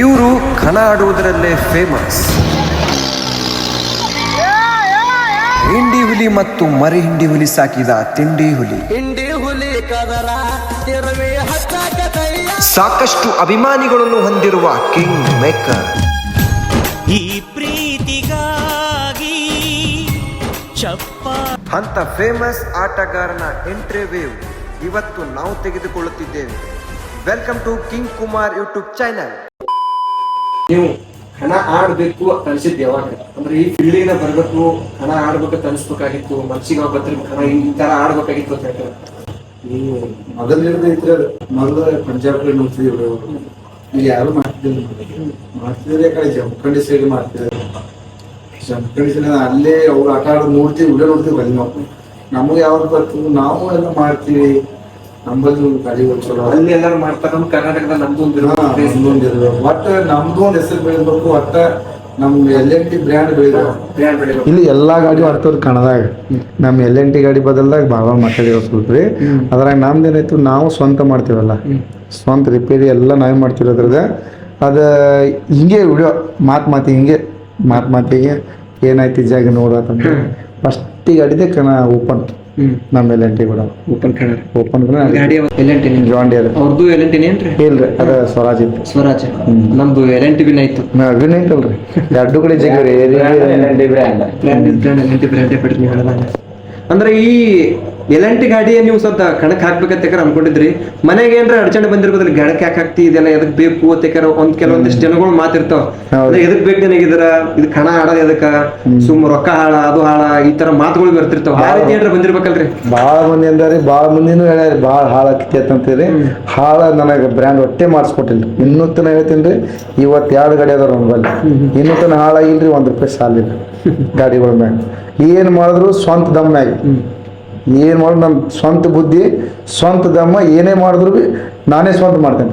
ಇವರು ಕಣ ಆಡುವುದರಲ್ಲೇ ಫೇಮಸ್ ಹಿಂಡಿ ಹುಲಿ ಮತ್ತು ಮರಿ ಹಿಂಡಿ ಹುಲಿ ಸಾಕಿದ ತಿಂಡಿ ಹುಲಿ. ಹಿಂಡಿ ಹುಲಿ ಸಾಕಷ್ಟು ಅಭಿಮಾನಿಗಳನ್ನು ಹೊಂದಿರುವ ಕಿಂಗ್ ಮೇಕರ್. ಈ ಪ್ರೀತಿಗಾಗಿ ಚಪ್ಪ ಅಂತ ಫೇಮಸ್ ಆಟಗಾರನ ಇಂಟರ್ವ್ಯೂ ಇವತ್ತು ನಾವು ತೆಗೆದುಕೊಳ್ಳುತ್ತಿದ್ದೇವೆ. Welcome to King Kumar YouTube channel ನೀವು ಹಣ ಆಡ್ಬೇಕು ಅನ್ಸಿದ್ ಯಾವಾಗ? ಅಂದ್ರೆ ಈ ಫೀಲ್ಡಿನ ಬರ್ಬೇಕು, ಹಣ ಆಡ್ಬೇಕು ಅನ್ಸ್ಬೇಕಾಗಿತ್ತು ಮನ್ಸಿಗೆ ಅವಾಗ ಬರ್ತಿರ್ಬೇಕು ಹಣ ಈ ತರ ಆಡ್ಬೇಕಾಗಿತ್ತು ಅಂತ ಹೇಳ್ತಾರೆ? ನೀವು ಮೊದಲಿಂದ ಇದ್ರೆ ಮೊದಲ ಪಂಜಾಬ್ ನೋಡ್ತಿದ್ರು ಇಲ್ಲಿ ಯಾರು ಮಾಡ್ತಿದ್ರು ಮಾಡ್ತಿದ್ರೆ ಕಡೆ ಜಮಖಂಡಿ ಸೈಡ್ ಮಾಡ್ತಿದ್ರು ಜಮಖಂಡಿ ಸೈಡ್ ಅಲ್ಲೇ ಅವ್ರು ಆಟ ಆಡೋದು ನೋಡ್ತೀವಿ ವಿಡಿಯೋ ನೋಡ್ತೀವಿ ಅಲ್ಲಿ ನಾವು ನಮಗೆ ಯಾವ್ದು ಬರ್ತೀವಿ ನಾವು ಎಲ್ಲ ಮಾಡ್ತೀವಿ. ನಮ್ಮಲ್ಲಿ ಗಾಡಿ ಓಡಿಸೋದು ಅಲ್ಲಿ ಎಲ್ಲಾರು ಮಾಡ್ತಾರೆ. ಕರ್ನಾಟಕದ ನಮ್ದು ಒಂದು ಇರ್ಬೇಕು. ಒಟ್ಟ ನಮ್ದು ಒಂದು ಹೆಸರು ಬೆಳಿಬೇಕು. ಒಟ್ಟ ನಮ್ ಎಲ್ ಎನ್ ಟಿ ಬ್ರ್ಯಾಂಡ್ ಬೆಳಿಬೇಕು. ಬ್ರ್ಯಾಂಡ್ ಬೆಳಿಬೇಕು. ಇಲ್ಲಿ ಎಲ್ಲಾ ಗಾಡಿ ಆಡ್ತವ್ರ ಕಣದಾಗ. ನಮ್ ಎಲ್ ಎನ್ ಟಿ ಗಾಡಿ ಬದಲ್ದಾಗ ಭಾಳ ಮಾತಾಡಿರೋ ಸ್ವಲ್ಪ ರೀ ಅದ್ರಾಗ ನಮ್ದು ಏನಾಯ್ತು ನಾವು ಸ್ವಂತ ಮಾಡ್ತೀವಲ್ಲ. ಸ್ವಂತ ರಿಪೇರಿ ಎಲ್ಲ ನಾವೇ ಮಾಡ್ತಿರೋದ್ರದ. ಅದ ಹಿಂಗೆ ವಿಡಿಯೋ ಮಾತು ಮಾತಿ ಹಿಂಗೆ ಮಾತು ಮಾತಿಗೆ ಏನಾಯ್ತು ಜಾಗ ನೋಡತ್ತಂತ ಫಸ್ಟ್ ಗಾಡಿದೆ ಕಣ ಓಪನ್ ನಮ್ಮ ಎಲ್ ಎನ್ ಟಿ ಕೂಡ. ಓಪನ್ ಕನ್ನಡ ಓಪನ್ ಗಾಡಿ L N T John Deere ಅವ್ರದ್ದು ಎಲ್ ಎನ್ ಟಿ ಏನ್ರಿ? ಇಲ್ರಿ ಅದ ಸ್ವರಾಜ್ ಇತ್ತು. ಸ್ವರಾಜ್. ನಮ್ದು ಎಲ್ ಎನ್ ಟಿ ಬಿನ್ ಆಯ್ತು. ಐತಲ್ರಿ ಎರಡು ಕಡೆ ಜಗ್ರಿ brand brand L N T brand ಬಿಡ್ರಿ ನೀವು ಅಂದ್ರೆ ಈ ಎಲ್ ಎನ್ ಟಿ ಗಾಡಿ ನೀವು ಸ್ವಲ್ಪ ಕಣಕ್ ಹಾಕ್ಬೇಕಂತ ಅನ್ಕೊಂಡಿದ್ರಿ? ಮನೆಗೆ ಏನ್ರ ಅಡಚಣೆ ಬಂದಿರ್ಬೋದ್ರಿ ಗಡಕ್ ಯಾಕೆ ಹಾಕ್ತಿ ಇದೆಲ್ಲ ಎದಕ್ ಬೇಕು ಅಂತ ಒಂದ್ ಕೆಲವೊಂದಿಷ್ಟು ಜನಗಳು ಮಾತಿರ್ತಾವ. ಎದಕ್ ಬೇಕು ನನಗಿದ್ರ? ಇದು ಕಣ ಆಡೋದ್ ಎದಕ್ಕ? ಸುಮ್ ರೊಕ್ಕ ಹಾಳ ಅದು ಹಾಳ ಈ ತರ ಮಾತುಗಳು ಬರ್ತಿರ್ತಾವ. ಆ ರೀತಿ ಏನ್ರ ಬಂದಿರ್ಬೇಕಲ್ರಿ? ಭಾಳ ಮಂದಿ ಅಂದ್ರೆ ಭಾಳ ಮಂದಿನೂ ಹೇಳ್ಯಾರಿ ಭಾಳ ಹಾಳಾಕತಿ ಅಂತಂತೀರಿ ಹಾಳ ನನಗೆ ಬ್ರ್ಯಾಂಡ್ ಒಟ್ಟೆ ಮಾಡಿಸ್ಕೊಟ್ಟಿಲ್ರಿ ಇನ್ನೂ ತನ ಹೇಳ್ತೀನಿ ರೀ ಇವತ್ತು ಎರಡು ಗಾಡಿ ಅದಾವ ಇನ್ನೂ ತನ ಹಾಳಾಗಿಲ್ರಿ ಒಂದ್ ರೂಪಾಯಿ ಸಾಲಿಲ್ಲ ಗಾಡಿಗಳ ಮ್ಯಾಗ. ಏನ್ ಮಾಡಿದ್ರು ಸ್ವಂತ ದಮ್ನಾಗ ಏನು ಮಾಡೋದು ನಮ್ಮ ಸ್ವಂತ ಬುದ್ಧಿ ಸ್ವಂತ ದಮ್ಮ ಏನೇ ಮಾಡಿದ್ರು ಬಿ ನಾನೇ ಸ್ವಂತ ಮಾಡ್ತೇನೆ.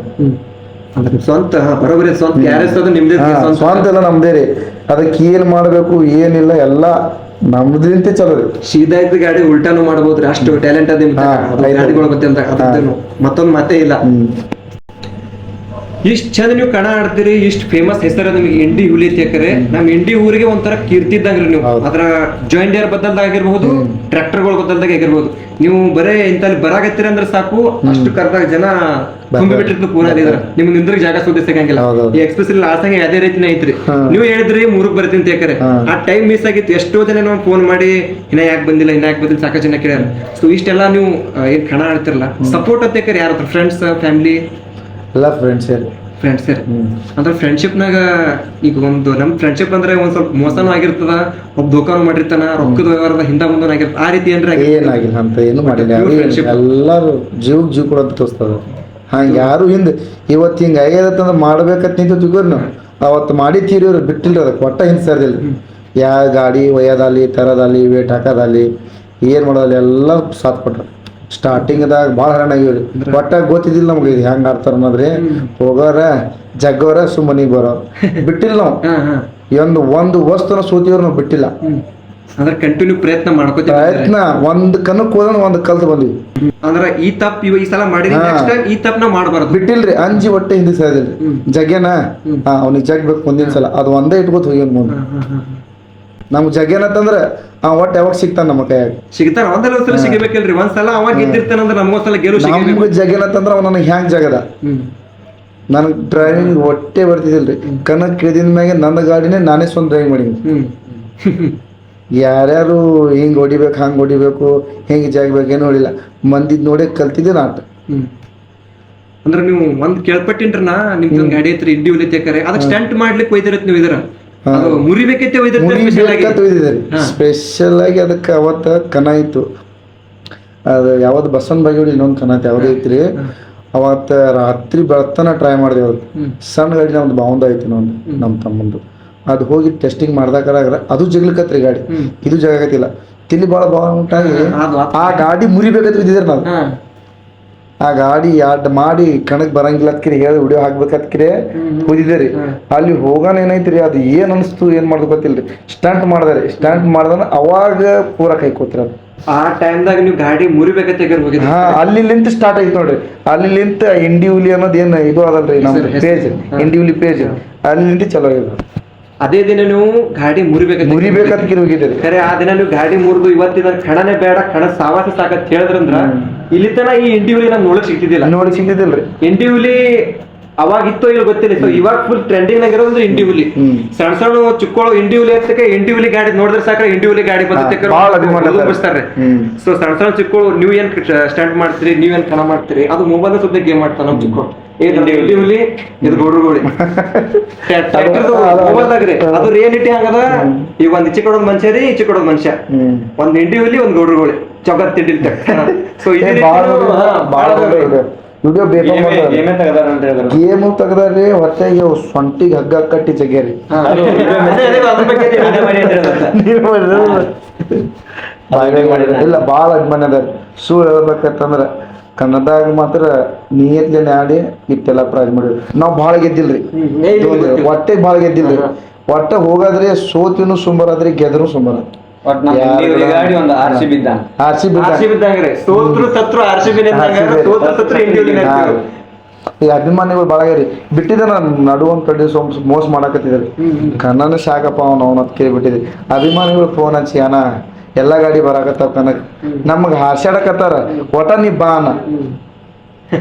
ಸ್ವಂತ ಹಾ, ಬರೋಬ್ಬರಿ ಸ್ವಂತ ಗ್ಯಾರೇಜ್ ಅದು ನಿಮ್ದೇ ಸ್ವಂತ. ಎಲ್ಲ ನಮ್ದೇ ರೀ. ಅದಕ್ಕೆ ಏನು ಮಾಡಬೇಕು ಏನಿಲ್ಲ ಎಲ್ಲ ನಮ್ದಿಂತ ಚಲೋ ರೀ. ಸೀದಾ ಇದ್ದ ಗಾಡಿ ಉಲ್ಟಾನು ಮಾಡ್ಬೋದ್ರಿ ಅಷ್ಟು ಟ್ಯಾಲೆಂಟ್ ಅದ. ಗಾಡಿಗಳು ಮತ್ತೊಂದ್ ಮಾತೇ ಇಲ್ಲ. ಇಷ್ಟ್ ಚಂದ ನೀವು ಕಣ ಆಡ್ತೀರಿ ಇಷ್ಟ್ ಫೇಮಸ್ ಹೆಸರು ನಿಮ್ಗೆ ಇಂಡಿ ಹುಲಿ ತೇಕರೆ ನಮ್ ಇಂಡಿ ಊರಿಗೆ ಒಂಥರ ಕೀರ್ತಿ ಇದ್ದಂಗ್ರಿ ನೀವು. ಅದ್ರ ಜಾಯಿಂಟ್ ಇಯರ್ ಬದಲ್ದಾಗ ಆಗಿರ್ಬಹುದು ಟ್ರ್ಯಾಕ್ಟರ್ಗಳು ಬದಲ್ದಾಗ ಆಗಿರ್ಬಹುದು. ನೀವು ಬರೇ ಇಂತಲ್ಲಿ ಬರಾಕತ್ತೀರಿ ಅಂದ್ರೆ ಸಾಕು ಅಷ್ಟು ಕರ್ದಾಗ ಜನ ತುಂಬಿ ಬಿಟ್ಟಿರ್ತು ಪೂರ ಇದ್ರ ನಿಮ್ಗೆ ನಿಂದ್ರ ಜಾಗ ಸುದ್ದಿ ಸಿಗಂಗಿಲ್ಲ. ಈ ಎಕ್ಸ್ಪ್ರೆಸ್ ಲಾಸಂಗೆ ಅದೇ ರೀತಿನ ಐತ್ರಿ. ನೀವು ಹೇಳಿದ್ರಿ ಮೂರಕ್ ಬರ್ತೀನಿ ತೇಕರೆ. ಆ ಟೈಮ್ ಮಿಸ್ ಆಗಿತ್ತು ಎಷ್ಟೋ ಜನ ನಾವು ಫೋನ್ ಮಾಡಿ ಇನ್ನ ಯಾಕೆ ಬಂದಿಲ್ಲ ಇನ್ನ ಯಾಕೆ ಬಂದಿಲ್ಲ ಸಾಕಷ್ಟು ಜನ ಕೇಳ್ಯಾರ. ಸೊ ಇಷ್ಟೆಲ್ಲ ನೀವು ಏನ್ ಕಣ ಆಡ್ತಿರಲ್ಲ ಸಪೋರ್ಟ್ ಅಂತ ಯಾರ ಫ್ರೆಂಡ್ಸ್ ಫ್ಯಾಮಿಲಿ ಎಲ್ಲ ಫ್ರೆಂಡ್ಸ್ ರೀ ಫ್ರೆಂಡ್ಸ್ ಹ್ಮ್. ಅಂದ್ರೆ ಫ್ರೆಂಡ್ಶಿಪ್ನಾಗ ಈಗ ಒಂದು ನಮ್ ಫ್ರೆಂಡ್ಶಿಪ್ ಅಂದ್ರೆ ಒಂದ್ ಸ್ವಲ್ಪ ಮೋಸನೂ ಆಗಿರ್ತದ ಒಬ್ಬ ದುಕಾನು ಮಾಡಿರ್ತಾನ ರೊಕ್ಕದ ವ್ಯವಹಾರದ ಹಿಂದ ಮುಂದೆ ಆ ರೀತಿ ಏನ್ರ ಏನಾಗಿಲ್ಲ ಅಂತ ಏನು ಮಾಡಿಲ್ಲ. ಎಲ್ಲರೂ ಜೀವಕ್ ಜೀವ ಕೊಡೋದು ತೋರಿಸ್ತದ. ಹಂಗೆ ಯಾರು ಹಿಂದೆ ಇವತ್ತು ಹಿಂಗೆ ಆಗ್ಯದತ್ತಂದ್ರೆ ಮಾಡ್ಬೇಕಂತ ನಿಂತು ತಿಗೋರ್ ನಾವು ಅವತ್ತು ಮಾಡಿ ತೀರಿವ್ರು ಬಿಟ್ಟಿಲ್ರಿ ಅದಕ್ಕೆ ಒಟ್ಟ ಹಿಂದೆ ಸರ್ದಿಲ್ಲ ಯಾವ ಗಾಡಿ ಒಯ್ಯೋದಾಗಲಿ ತರೋದಾಗಲಿ ವೇಟ್ ಹಾಕೋದಾಲಿ ಏನು ಮಾಡೋದಲ್ಲಿ ಎಲ್ಲ ಸಾಥ್ ಕೊಟ್ರ. ಸ್ಟಾರ್ಟಿಂಗ್ದಾಗ ಭಾಳ ಹರಣ ಆಗಿವ್ರಿ. ಒಟ್ಟ ಗೊತ್ತಿದ್ದಿಲ್ಲ ನಮ್ಗೆ ಇದು ಹೆಂಗೆ ಆಡ್ತಾರ ಅನ್ನೋದ್ರಿ. ಹೋಗೋರ ಜಗ್ಗೋರ ಸುಮ್ಮನಿಗೆ ಬರೋ ಬಿಟ್ಟಿಲ್ಲ ನಾವು. ಒಂದು ಒಂದು ವಸ್ತುನ ಸೋತಿವ್ರು ನಾವು ಬಿಟ್ಟಿಲ್ಲ. ಅಂದ್ರೆ ಕಂಟಿನ್ಯೂ ಪ್ರಯತ್ನ ಮಾಡ್ಕೋತೀವಿ ಪ್ರಯತ್ನ ಒಂದು ಕನಕ್ ಹೋದ ಒಂದು ಕಲ್ತು ಬಂದ್ವಿ. ಅಂದ್ರೆ ಈ ತಪ್ಪ ಇವ ಈ ಸಲ ಮಾಡಿದ್ರೆ ನೆಕ್ಸ್ಟ್ ಟೈಮ್ ಈ ತಪ್ಪನ ಮಾಡಬಾರ್ದು. ಬಿಟ್ಟಿಲ್ರಿ ಅಂಜಿ ಹೊಟ್ಟೆ ಹಿಂದೆ ಸರಿದಿಲ್ರಿ ಜಗ್ಗೇನ? ಅವ್ನಿಗೆ ಜಗ್ಬೇಕು ಮುಂದಿನ ಸಲ. ಅದು ಒಂದೇ ಇಟ್ಕೋತ ಹೋಗಿ ಮುಂದೆ. ನಮ್ಗೆ ಜಗ್ಗೇನತ್ತಂದ್ರೆ ಆ ಒಟ್ಟು ಯಾವಾಗ ಸಿಗ್ತಾನ ನಮ್ಮ ಕೈಯಾಗ. ಸಿಗ್ತಾನ ಒಂದಲ್ಲ ಒಂದ್ಸಲ ಸಿಗಬೇಕಲ್ರಿ. ಒಂದ್ಸಲ ಅವಾಗ ಗೆದ್ದಿರ್ತಾನಂದ್ರ ನಮಗೊಂದ್ಸಲ ಗೆಲುವು ಸಿಗಬೇಕು. ನಮ್ಗೆ ಜಗ್ಗೇನ ಅಂತಂದ್ರ ಅವ ನನಗೆ ಹ್ಯಾಂಗ್ ಜಗದ? ನನಗೆ ಡ್ರೈವಿಂಗ್ ಒಟ್ಟೆ ಬರ್ತಿದ್ದಿಲ್ರಿ ಕನಕ್ ಕೇಳಿದ ಮ್ಯಾಗೆ ನನ್ನ ಗಾಡಿನೇ ನಾನೇ ಸ್ವಂತ ಡ್ರೈವಿಂಗ್ ಮಾಡೀನಿ. ಯಾರ್ಯಾರು ಹಿಂಗೆ ಹೊಡಿಬೇಕು ಹಂಗೆ ಹೊಡಿಬೇಕು ಹೆಂಗೆ ಜಾಗಬೇಕು ಏನು ಹೊಡಿಲ್ಲ. ಮಂದಿದ್ ನೋಡಿ ಕಲ್ತಿದ್ದೆ ನಾಟ. ಅಂದ್ರೆ ಅಂದ್ರ ನೀವು ಒಂದ್ ಕೇಳ್ಪಟ್ಟಿನ್ರಿ ನಾ ನಿಮ್ದು ಗಾಡಿ ಐತ್ರಿ ಇಡ್ಡಿ ಉಲಿತೇಕರೆ ಅದಕ್ಕೆ ಸ್ಟಂಟ್ ಮಾಡ್ಲಿಕ್ಕೆ ಒಯ್ದಿರತ್ ನೀವು ಇದರ. ಅದು ಮುರಿಬೇಕೈತೆ ಒಯ್ದಿರ್ತೀರ ಸ್ಪೆಷಲ್ ಆಗಿ. ಸ್ಪೆಷಲ್ ಆಗಿ ಅದಕ್ಕೆ ಅವತ್ತ ಕನ ಇತ್ತು. ಅದು ಯಾವ್ದು ಬಸವನ ಬಾಗೇವಾಡಿ ಇನ್ನೊಂದು ಕನ ಐತಿ ಯಾವ್ದು ಐತ್ರಿ? ಅವತ್ತ ರಾತ್ರಿ ಬರ್ತಾನ ಟ್ರೈ ಮಾಡಿದೆ ಅವ್ರು. ಸಣ್ಣ ಗಾಡಿ ನಮ್ದು ಬಾವಂದ ಐತಿ ಇನ್ನೊಂದು ನಮ್ಮ ತಮ್ಮಂದು. ಅದು ಹೋಗಿ ಟೆಸ್ಟಿಂಗ್ ಮಾಡ್ದಾಕರ ಅದು ಜಗ್ಲಿಕತ್ರಿ ಗಾಡಿ. ಇದು ಜಗತ್ತಿಲ್ಲ ತಿಳಿ ಭಾಳ ಬಾವ ಉಂಟಾಗಿ ಆ ಗಾಡಿ ಮುರಿಬೇಕಂತ ಬಿದ್ದಿದ್ರಿ ನಾವು. ಆ ಗಾಡಿ ಯಾಡ್ ಮಾಡಿ ಕಣಕ್ ಬರಂಗಿಲ್ಲ ಅದ್ಕಿರಿ ಹೇಳಿ ವಿಡಿಯೋ ಹಾಕ್ಬೇಕತ್ಕಿರಿ ಕುದಿದೇರಿ. ಅಲ್ಲಿ ಹೋಗೋಣ ಏನೈತ್ರಿ ಅದು ಏನ್ ಅನಿಸ್ತು ಏನ್ ಮಾಡೋದು ಗೊತ್ತಿಲ್ರಿ. ಸ್ಟಂಟ್ ಮಾಡ್ದಾರಿ ಸ್ಟಂಟ್ ಮಾಡ್ದಾನ ಅವಾಗ ಪೂರ ಕೈ ಕೂತ್ರಿ ಅದು. ಆ ಟೈಮ್ದಾಗ ನೀವು ಗಾಡಿ ಮುರಿಬೇಕಂತ ಹೋಗಿದ್ರಿ. ಹಾ ಅಲ್ಲಿಂತ ಲಿಂತ್ ಸ್ಟಾರ್ಟ್ ಆಯ್ತು ನೋಡ್ರಿ. ಅಲ್ಲಿಂತ ಲಿಂತ್ ಇಂಡಿವಿಲಿ ಅನ್ನೋದು ಏನ್ ಇದು ಅದಲ್ರಿ ನಮ್ಮ ಪೇಜ್. ಇಂಡಿವಿಲಿ ಪೇಜ್ ಅಲ್ಲಿ ನಿಂತ ಚಲೋ ಆಗಿದೆ ಅದೇ ದಿನ ನೀವು ಗಾಡಿ ಮುರಿಬೇಕು ಮುರಿಬೇಕಂತ ಕಿರಿ ಹೋಗಿದ್ದೀರಿ ಖರೆ ಆ ದಿನ ನೀವು ಗಾಡಿ ಮುರಿದು ಇವತ್ತಿನ ಕಣನೇ ಬೇಡ ಕಣ ಸಾವಾಸ ಸಾಕ ಹೇಳಿದ್ರಂದ್ರ ಇಲ್ಲಿ ತನ ಈ ಇಂಡಿವಿಲಿ ನಮ್ ನೋಡಕ್ ಸಿಗ್ತಿದ್ದಿಲ್ಲ. ನೋಡಿ ಸಿಗ್ತಿದ್ದಿಲ್ರಿ ಇಂಡಿವಿಲಿ ಅವಾಗ ಇತ್ತೋ ಇಲ್ಲ ಗೊತ್ತಿಲ್ಲ. ಸೊ ಇವಾಗ ಫುಲ್ ಟ್ರೆಂಡಿಂಗ್ ನಾಗ ಇರೋದು ಇಂಡಿವಿಲಿ ಹ್ಮ್. ಸಣ್ಣ ಸಣ್ಣ ಚಿಕ್ಕೋಳು ಇಂಡಿವಿಲಿ ಗಾಡಿ ನೋಡಿದ್ರೆ ಸಾಕ್ರೆ ಇಂಡಿವಿಲಿ ಗಾಡಿ ಭಾಳ ಅಭಿಮಾನ. ಸೊ ಸಣ್ಣ ಸಣ್ಣ ಚಿಕ್ಕೋಳು ನೀವ್ ಏನ್ ಸ್ಟಂಟ್ ಮಾಡ್ತೀರಿ ನೀವ್ ಏನ್ ಕಣ ಮಾಡ್ತೀರಿ? ಅದು ಮೊಬೈಲ್ ಸುದ್ದಿ ಗೇಮ್ ಮಾಡ್ತಾನ ನಮ್ ಚಿಕ್ಕೋಳು. ಇಂಡಿವಿಲಿ ಇದು ಗೌಡ್ರುಗೋಳಿ ಮೊಬೈಲ್ದಾಗ್ರಿ ಅದು ರಿಯಾಲಿಟಿ ಹಂಗದ ಈಗ ಒಂದ್ ಈಚೆ ಕೊಡೋದ್ ಮನುಷ್ಯ ರೀ ಈಚೆ ಕೊಡೋದ್ ಮನುಷ್ಯ. ಹ್ಮ್. ಒಂದ್ ಇಂಡಿವಿಲಿ ಒಂದ್ ಗೌಡ್ರುಗೋಳಿ ಚೌಕತ್ ತಿಂಡಿ ಸೊ ಇದು ಭಾಳ ಭಾಳ ವಿಡಿಯೋ ಬೇಕು ಗೇಮ್ ತೆಗ್ದಾರಿ ಹೊಟ್ಟೆಗೆ ಸೊಂಟಿಗೆ ಹಗ್ಗ ಕಟ್ಟಿ ಮಾಡಿದ್ರಲ್ಲ? ಇಲ್ಲ ಭಾಳ ಅಭಿಮಾನ ಅದ. ಸುಳ್ಳು ಹೇಳ್ಬೇಕಂತಂದ್ರ ಕನ್ನಡದಾಗ ಮಾತ್ರ ನಿಯತ್ಲೇನೆ ಆಡಿ ಇಟ್ಟೆಲ್ಲ ಪ್ರೈಸ್ ಮಾಡಿವಿ ನಾವ್ ಭಾಳ ಗೆದ್ದಿಲ್ರಿ. ಒಟ್ಟೆ ಭಾಳ ಗೆದ್ದಿಲ್ರಿ. ಒಟ್ಟ ಹೋಗಾದ್ರೆ ಸೋತಿನೂ ಸುಂಬರಾದ್ರಿ ಗೆದ್ರು ಸುಂಬರ ಅಭಿಮಾನಿಗಳು ಒಂದು ಈ ಅಭಿಮಾನಿಗಳು ಬಾಳಗ್ಯಾರಿ ಬಿಟ್ಟಿದ್ದ ನಾನು ನಡುವಂತ ಕಡೆ ಸ್ವಲ್ಪ ಮೋಸ ಮಾಡಾಕತ್ತಿದ್ರಿ. ಕನ್ನಡ ಸಾಕಪ್ಪ ಅವನ ಅವ್ನ ಕೇಳಿ ಬಿಟ್ಟಿದ್ರಿ ಅಭಿಮಾನಿಗಳು ಫೋನ್ ಹಚ್ಚಿ ಅಣ್ಣ ಎಲ್ಲಾ ಗಾಡಿ ಬರಾಕತ್ತಾವ ಕನಕ ನಮಗೆ ಹಾರ್ಸಾಡಕತ್ತಾರ ಒಟ ನೀ ಬಾ ಅನ್ನ.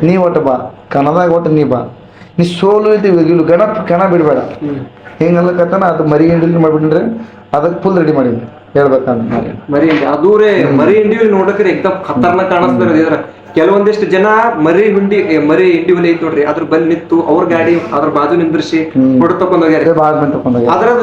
ನೀ ಒಟ್ಟು ಬಾ ಕನದಾಗ ಒಟ್ಟು ನೀ ಬಾ. ನೀ ಸೋಲು ಇದ್ದು ಇಲ್ಲಿ ಗಣಪ ಕಣ ಬಿಡಬೇಡ. ಹಿಂಗಲ್ಲಕತ್ತಾನ ಅದು ಮರಿ ಹಿಂಡಿಲ್ ಮಾಡ್ಬಿಟ್ರೆ ಅದಕ್ಕೆ ಫುಲ್ ರೆಡಿ ಮಾಡಿ ಹೇಳ್ಬೇಕಂತ ಮರಿ ಅದೂರೇ ಮರಿ ಹಿಂಡಿ ನೋಡಕ್ರೆ ಎಕ್ದಮ್ ಖತರ್ನಾಕ್ ಕಾಣಿಸ್ತಾರೆ ಇದ್ರ ಕೆಲವೊಂದಿಷ್ಟು ಜನ ಮರಿ ಹುಂಡಿ ಮರಿ ಹಿಂಡಿ ಹುಲಿ ಐತಿ ನೋಡ್ರಿ. ಅದ್ರ ಬಲ್ ನಿಂತು ಅವ್ರ ಗಾಡಿ ಅದ್ರ ಬಾಜು ನಿಂದ್ರಿಸಿ ಫೋಟೋ ತಕೊಂಡ್ ಹೋಗ್ಯಾರ. ಭಾಳ